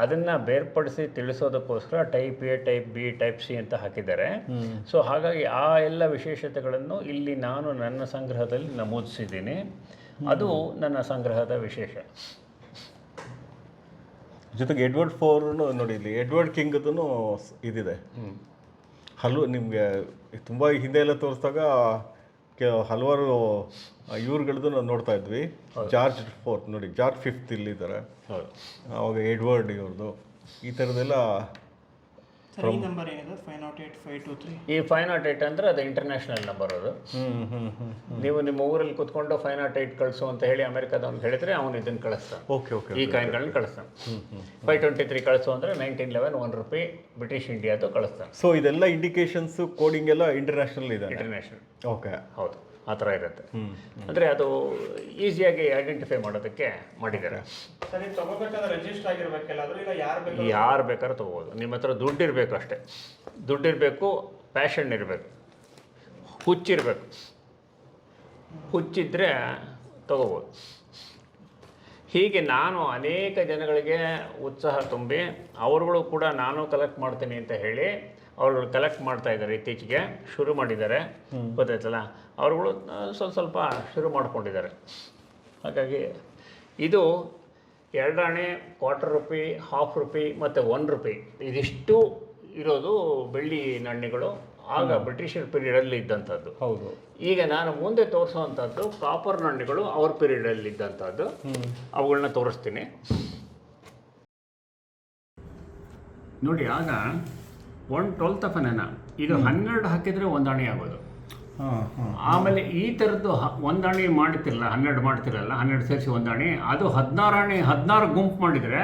ಅದನ್ನು ಬೇರ್ಪಡಿಸಿ ತಿಳಿಸೋದಕ್ಕೋಸ್ಕರ type A type B type C ಅಂತ ಹಾಕಿದ್ದಾರೆ. ಸೊ ಹಾಗಾಗಿ ಆ ಎಲ್ಲ ವಿಶೇಷತೆಗಳನ್ನು ಇಲ್ಲಿ ನಾನು ನನ್ನ ಸಂಗ್ರಹದಲ್ಲಿ ನಮೂದಿಸಿದ್ದೀನಿ. ಅದು ನನ್ನ ಸಂಗ್ರಹದ ವಿಶೇಷ. ಜೊತೆಗೆ ಎಡ್ವರ್ಡ್ ಫೋರ್ ನೋಡಿ ಇಲ್ಲಿ ಎಡ್ವರ್ಡ್ ಕಿಂಗ್ದೂ ಇದಿದೆ. ಹಲವು ನಿಮಗೆ ತುಂಬ ಹಿಂದೆ ಎಲ್ಲ ತೋರಿಸಿದಾಗ ಕೆ ಹಲವಾರು ಇವ್ರುಗಳದ್ದು ನಾವು ನೋಡ್ತಾ ಇದ್ವಿ. ಜಾರ್ಜ್ ಫೋರ್ತ್ ನೋಡಿ ಜಾರ್ಜ್ ಫಿಫ್ತ್ ಇಲ್ಲಿದ್ದಾರೆ. ಅವಾಗ ಎಡ್ವರ್ಡ್ ಇವ್ರದ್ದು ಈ ಥರದ್ದೆಲ್ಲ ಸರ್ ಈ ನಂಬರ್ ಏನಿದೆ? Five nought eight five two three ಈ ಫೈವ್ ನಾಟ್ ಏಯ್ಟ್ ಅಂದರೆ ಅದು ಇಂಟರ್ನ್ಯಾಷನಲ್ ನಂಬರ್ ಅದು. ಹ್ಞೂ ಹ್ಞೂ ಹ್ಞೂ ನೀವು ನಿಮ್ಮ ಊರಲ್ಲಿ ಕುತ್ಕೊಂಡು ಫೈವ್ ನಾಟ್ ಏಟ್ ಕಳಿಸು ಅಂತ ಹೇಳಿ ಅಮೆರಿಕದವ್ನು ಹೇಳಿದ್ರೆ ಅವನು ಇದನ್ನ ಕಳಿಸ್ತಾನೆ. ಓಕೆ ಓಕೆ ಈ ಕಾಯಿನ್ಗಳನ್ನ ಕಳಿಸ್ತಾನೆ. ಫೈವ್ ಟ್ವೆಂಟಿ ತ್ರೀ ಕಳಿಸು ಅಂದ್ರೆ nineteen eleven one rupee British ಇಂಡಿಯಾದು ಕಳಿಸ್ತಾನೆ. ಸೊ ಇದೆಲ್ಲ ಇಂಡಿಕೇಶನ್ಸ್ ಕೋಡಿಂಗ್ ಎಲ್ಲ ಇಂಟರ್ನ್ಯಾಷನಲ್ ಇದೆ ಇಂಟರ್ನ್ಯಾಷನಲ್ ಓಕೆ ಹೌದು. ಆ ಥರ ಇರುತ್ತೆ. ಹ್ಞೂ ಅಂದರೆ ಅದು ಈಸಿಯಾಗಿ ಐಡೆಂಟಿಫೈ ಮಾಡೋದಕ್ಕೆ ಮಾಡಿದ್ದಾರೆ. ಯಾರು ಬೇಕಾದ್ರೂ ತೊಗೋಬೋದು? ನಿಮ್ಮ ಹತ್ರ ದುಡ್ಡಿರಬೇಕು ಅಷ್ಟೇ. ದುಡ್ಡಿರಬೇಕು ಪ್ಯಾಷನ್ ಇರಬೇಕು. ಹುಚ್ಚಿರಬೇಕು. ಹುಚ್ಚಿದ್ರೆ ತಗೋಬೋದು. ಹೀಗೆ ನಾನು ಅನೇಕ ಜನಗಳಿಗೆ ಉತ್ಸಾಹ ತುಂಬಿ ಅವರುಗಳು ಕೂಡ ನಾನು ಕಲೆಕ್ಟ್ ಮಾಡ್ತೀನಿ ಅಂತ ಹೇಳಿ ಅವ್ರುಗಳು ಕಲೆಕ್ಟ್ ಮಾಡ್ತಾ ಇದ್ದಾರೆ ಇತ್ತೀಚೆಗೆ. ಶುರು ಮಾಡಿದ್ದಾರೆ. ಗೊತ್ತಾಯ್ತಲ್ಲ? ಅವ್ರುಗಳು ಸ್ವಲ್ಪ ಸ್ವಲ್ಪ ಶುರು ಮಾಡಿಕೊಂಡಿದ್ದಾರೆ. ಹಾಗಾಗಿ ಇದು ಎರಡಾಣೆ ಕ್ವಾರ್ಟರ್ ರುಪಿ ಹಾಫ್ ರುಪಿ ಮತ್ತು ಒನ್ ರುಪಿ ಇದಿಷ್ಟು ಇರೋದು ಬೆಳ್ಳಿ ನಾಣ್ಯಗಳು. ಆಗ ಬ್ರಿಟಿಷರ್ ಪೀರಿಯಡಲ್ಲಿ ಇದ್ದಂಥದ್ದು ಹೌದು. ಈಗ ನಾನು ಮುಂದೆ ತೋರಿಸುವಂಥದ್ದು ಕಾಪರ್ ನಾಣ್ಯಗಳು ಅವ್ರ ಪೀರಿಯಡಲ್ಲಿ ಇದ್ದಂಥದ್ದು ಅವುಗಳನ್ನ ತೋರಿಸ್ತೀನಿ. ನೋಡಿ ಆಗ ಒನ್ ಟ್ವೆಲ್ತ್ ಆಫ್ ಅನ ಇದು ಹನ್ನೆರಡು ಹಾಕಿದರೆ ಒಂದು ಅಣೆ ಆಗೋದು. ಆಮೇಲೆ ಈ ಥರದ್ದು ಹೊಂದಾಣಿ ಒಂದಾಣಿ ಮಾಡ್ತಿರಲ್ಲ ಹನ್ನೆರಡು ಮಾಡ್ತಿರಲ್ಲ ಹನ್ನೆರಡು ಸೇರಿಸಿ ಒಂದಾಣಿ ಅದು ಹದಿನಾರು ಅಣಿ ಹದಿನಾರು ಗುಂಪು ಮಾಡಿದರೆ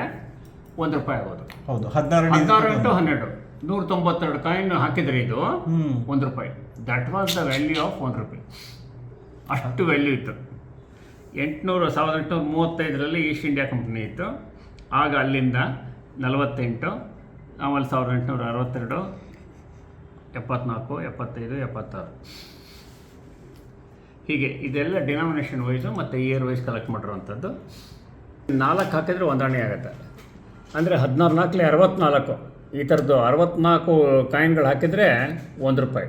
ಒಂದು ರೂಪಾಯಿ ಆಗೋದು. ಹೌದು ಹದಿನಾರು ಹದಿನಾರು ಇಂಟು ಹನ್ನೆರಡು. ನೂರ ತೊಂಬತ್ತೆರಡು ಕಾಯಿನ್ ಹಾಕಿದರೆ ಇದು ಒಂದು ರೂಪಾಯಿ. That was the value of one ರೂಪಾಯಿ. ಅಷ್ಟು ವ್ಯಾಲ್ಯೂ ಇತ್ತು. ಎಂಟುನೂರು ಸಾವಿರದ ಎಂಟುನೂರ ಮೂವತ್ತೈದರಲ್ಲಿ ಈಸ್ಟ್ ಇಂಡಿಯಾ ಕಂಪ್ನಿ ಇತ್ತು. ಆಗ ಅಲ್ಲಿಂದ ನಲವತ್ತೆಂಟು ಆಮೇಲೆ ಸಾವಿರದ ಎಂಟುನೂರ ಅರವತ್ತೆರಡು ಎಪ್ಪತ್ನಾಲ್ಕು ಎಪ್ಪತ್ತೈದು ಎಪ್ಪತ್ತಾರು. ಹೀಗೆ ಇದೆಲ್ಲ ಡಿನಾಮಿನೇಷನ್ ವೈಸು ಮತ್ತು ಇಯರ್ ವೈಸ್ ಕಲೆಕ್ಟ್ ಮಾಡಿರುವಂಥದ್ದು. ನಾಲ್ಕು ಹಾಕಿದರೆ ಹೊಂದಾಣಿ ಆಗುತ್ತೆ. ಅಂದರೆ ಹದಿನಾರು ನಾಲ್ಕಲಿ ಅರವತ್ನಾಲ್ಕು. ಈ ಥರದ್ದು ಅರವತ್ನಾಲ್ಕು ಕಾಯಿನ್ಗಳು ಹಾಕಿದರೆ ಒಂದು ರೂಪಾಯಿ.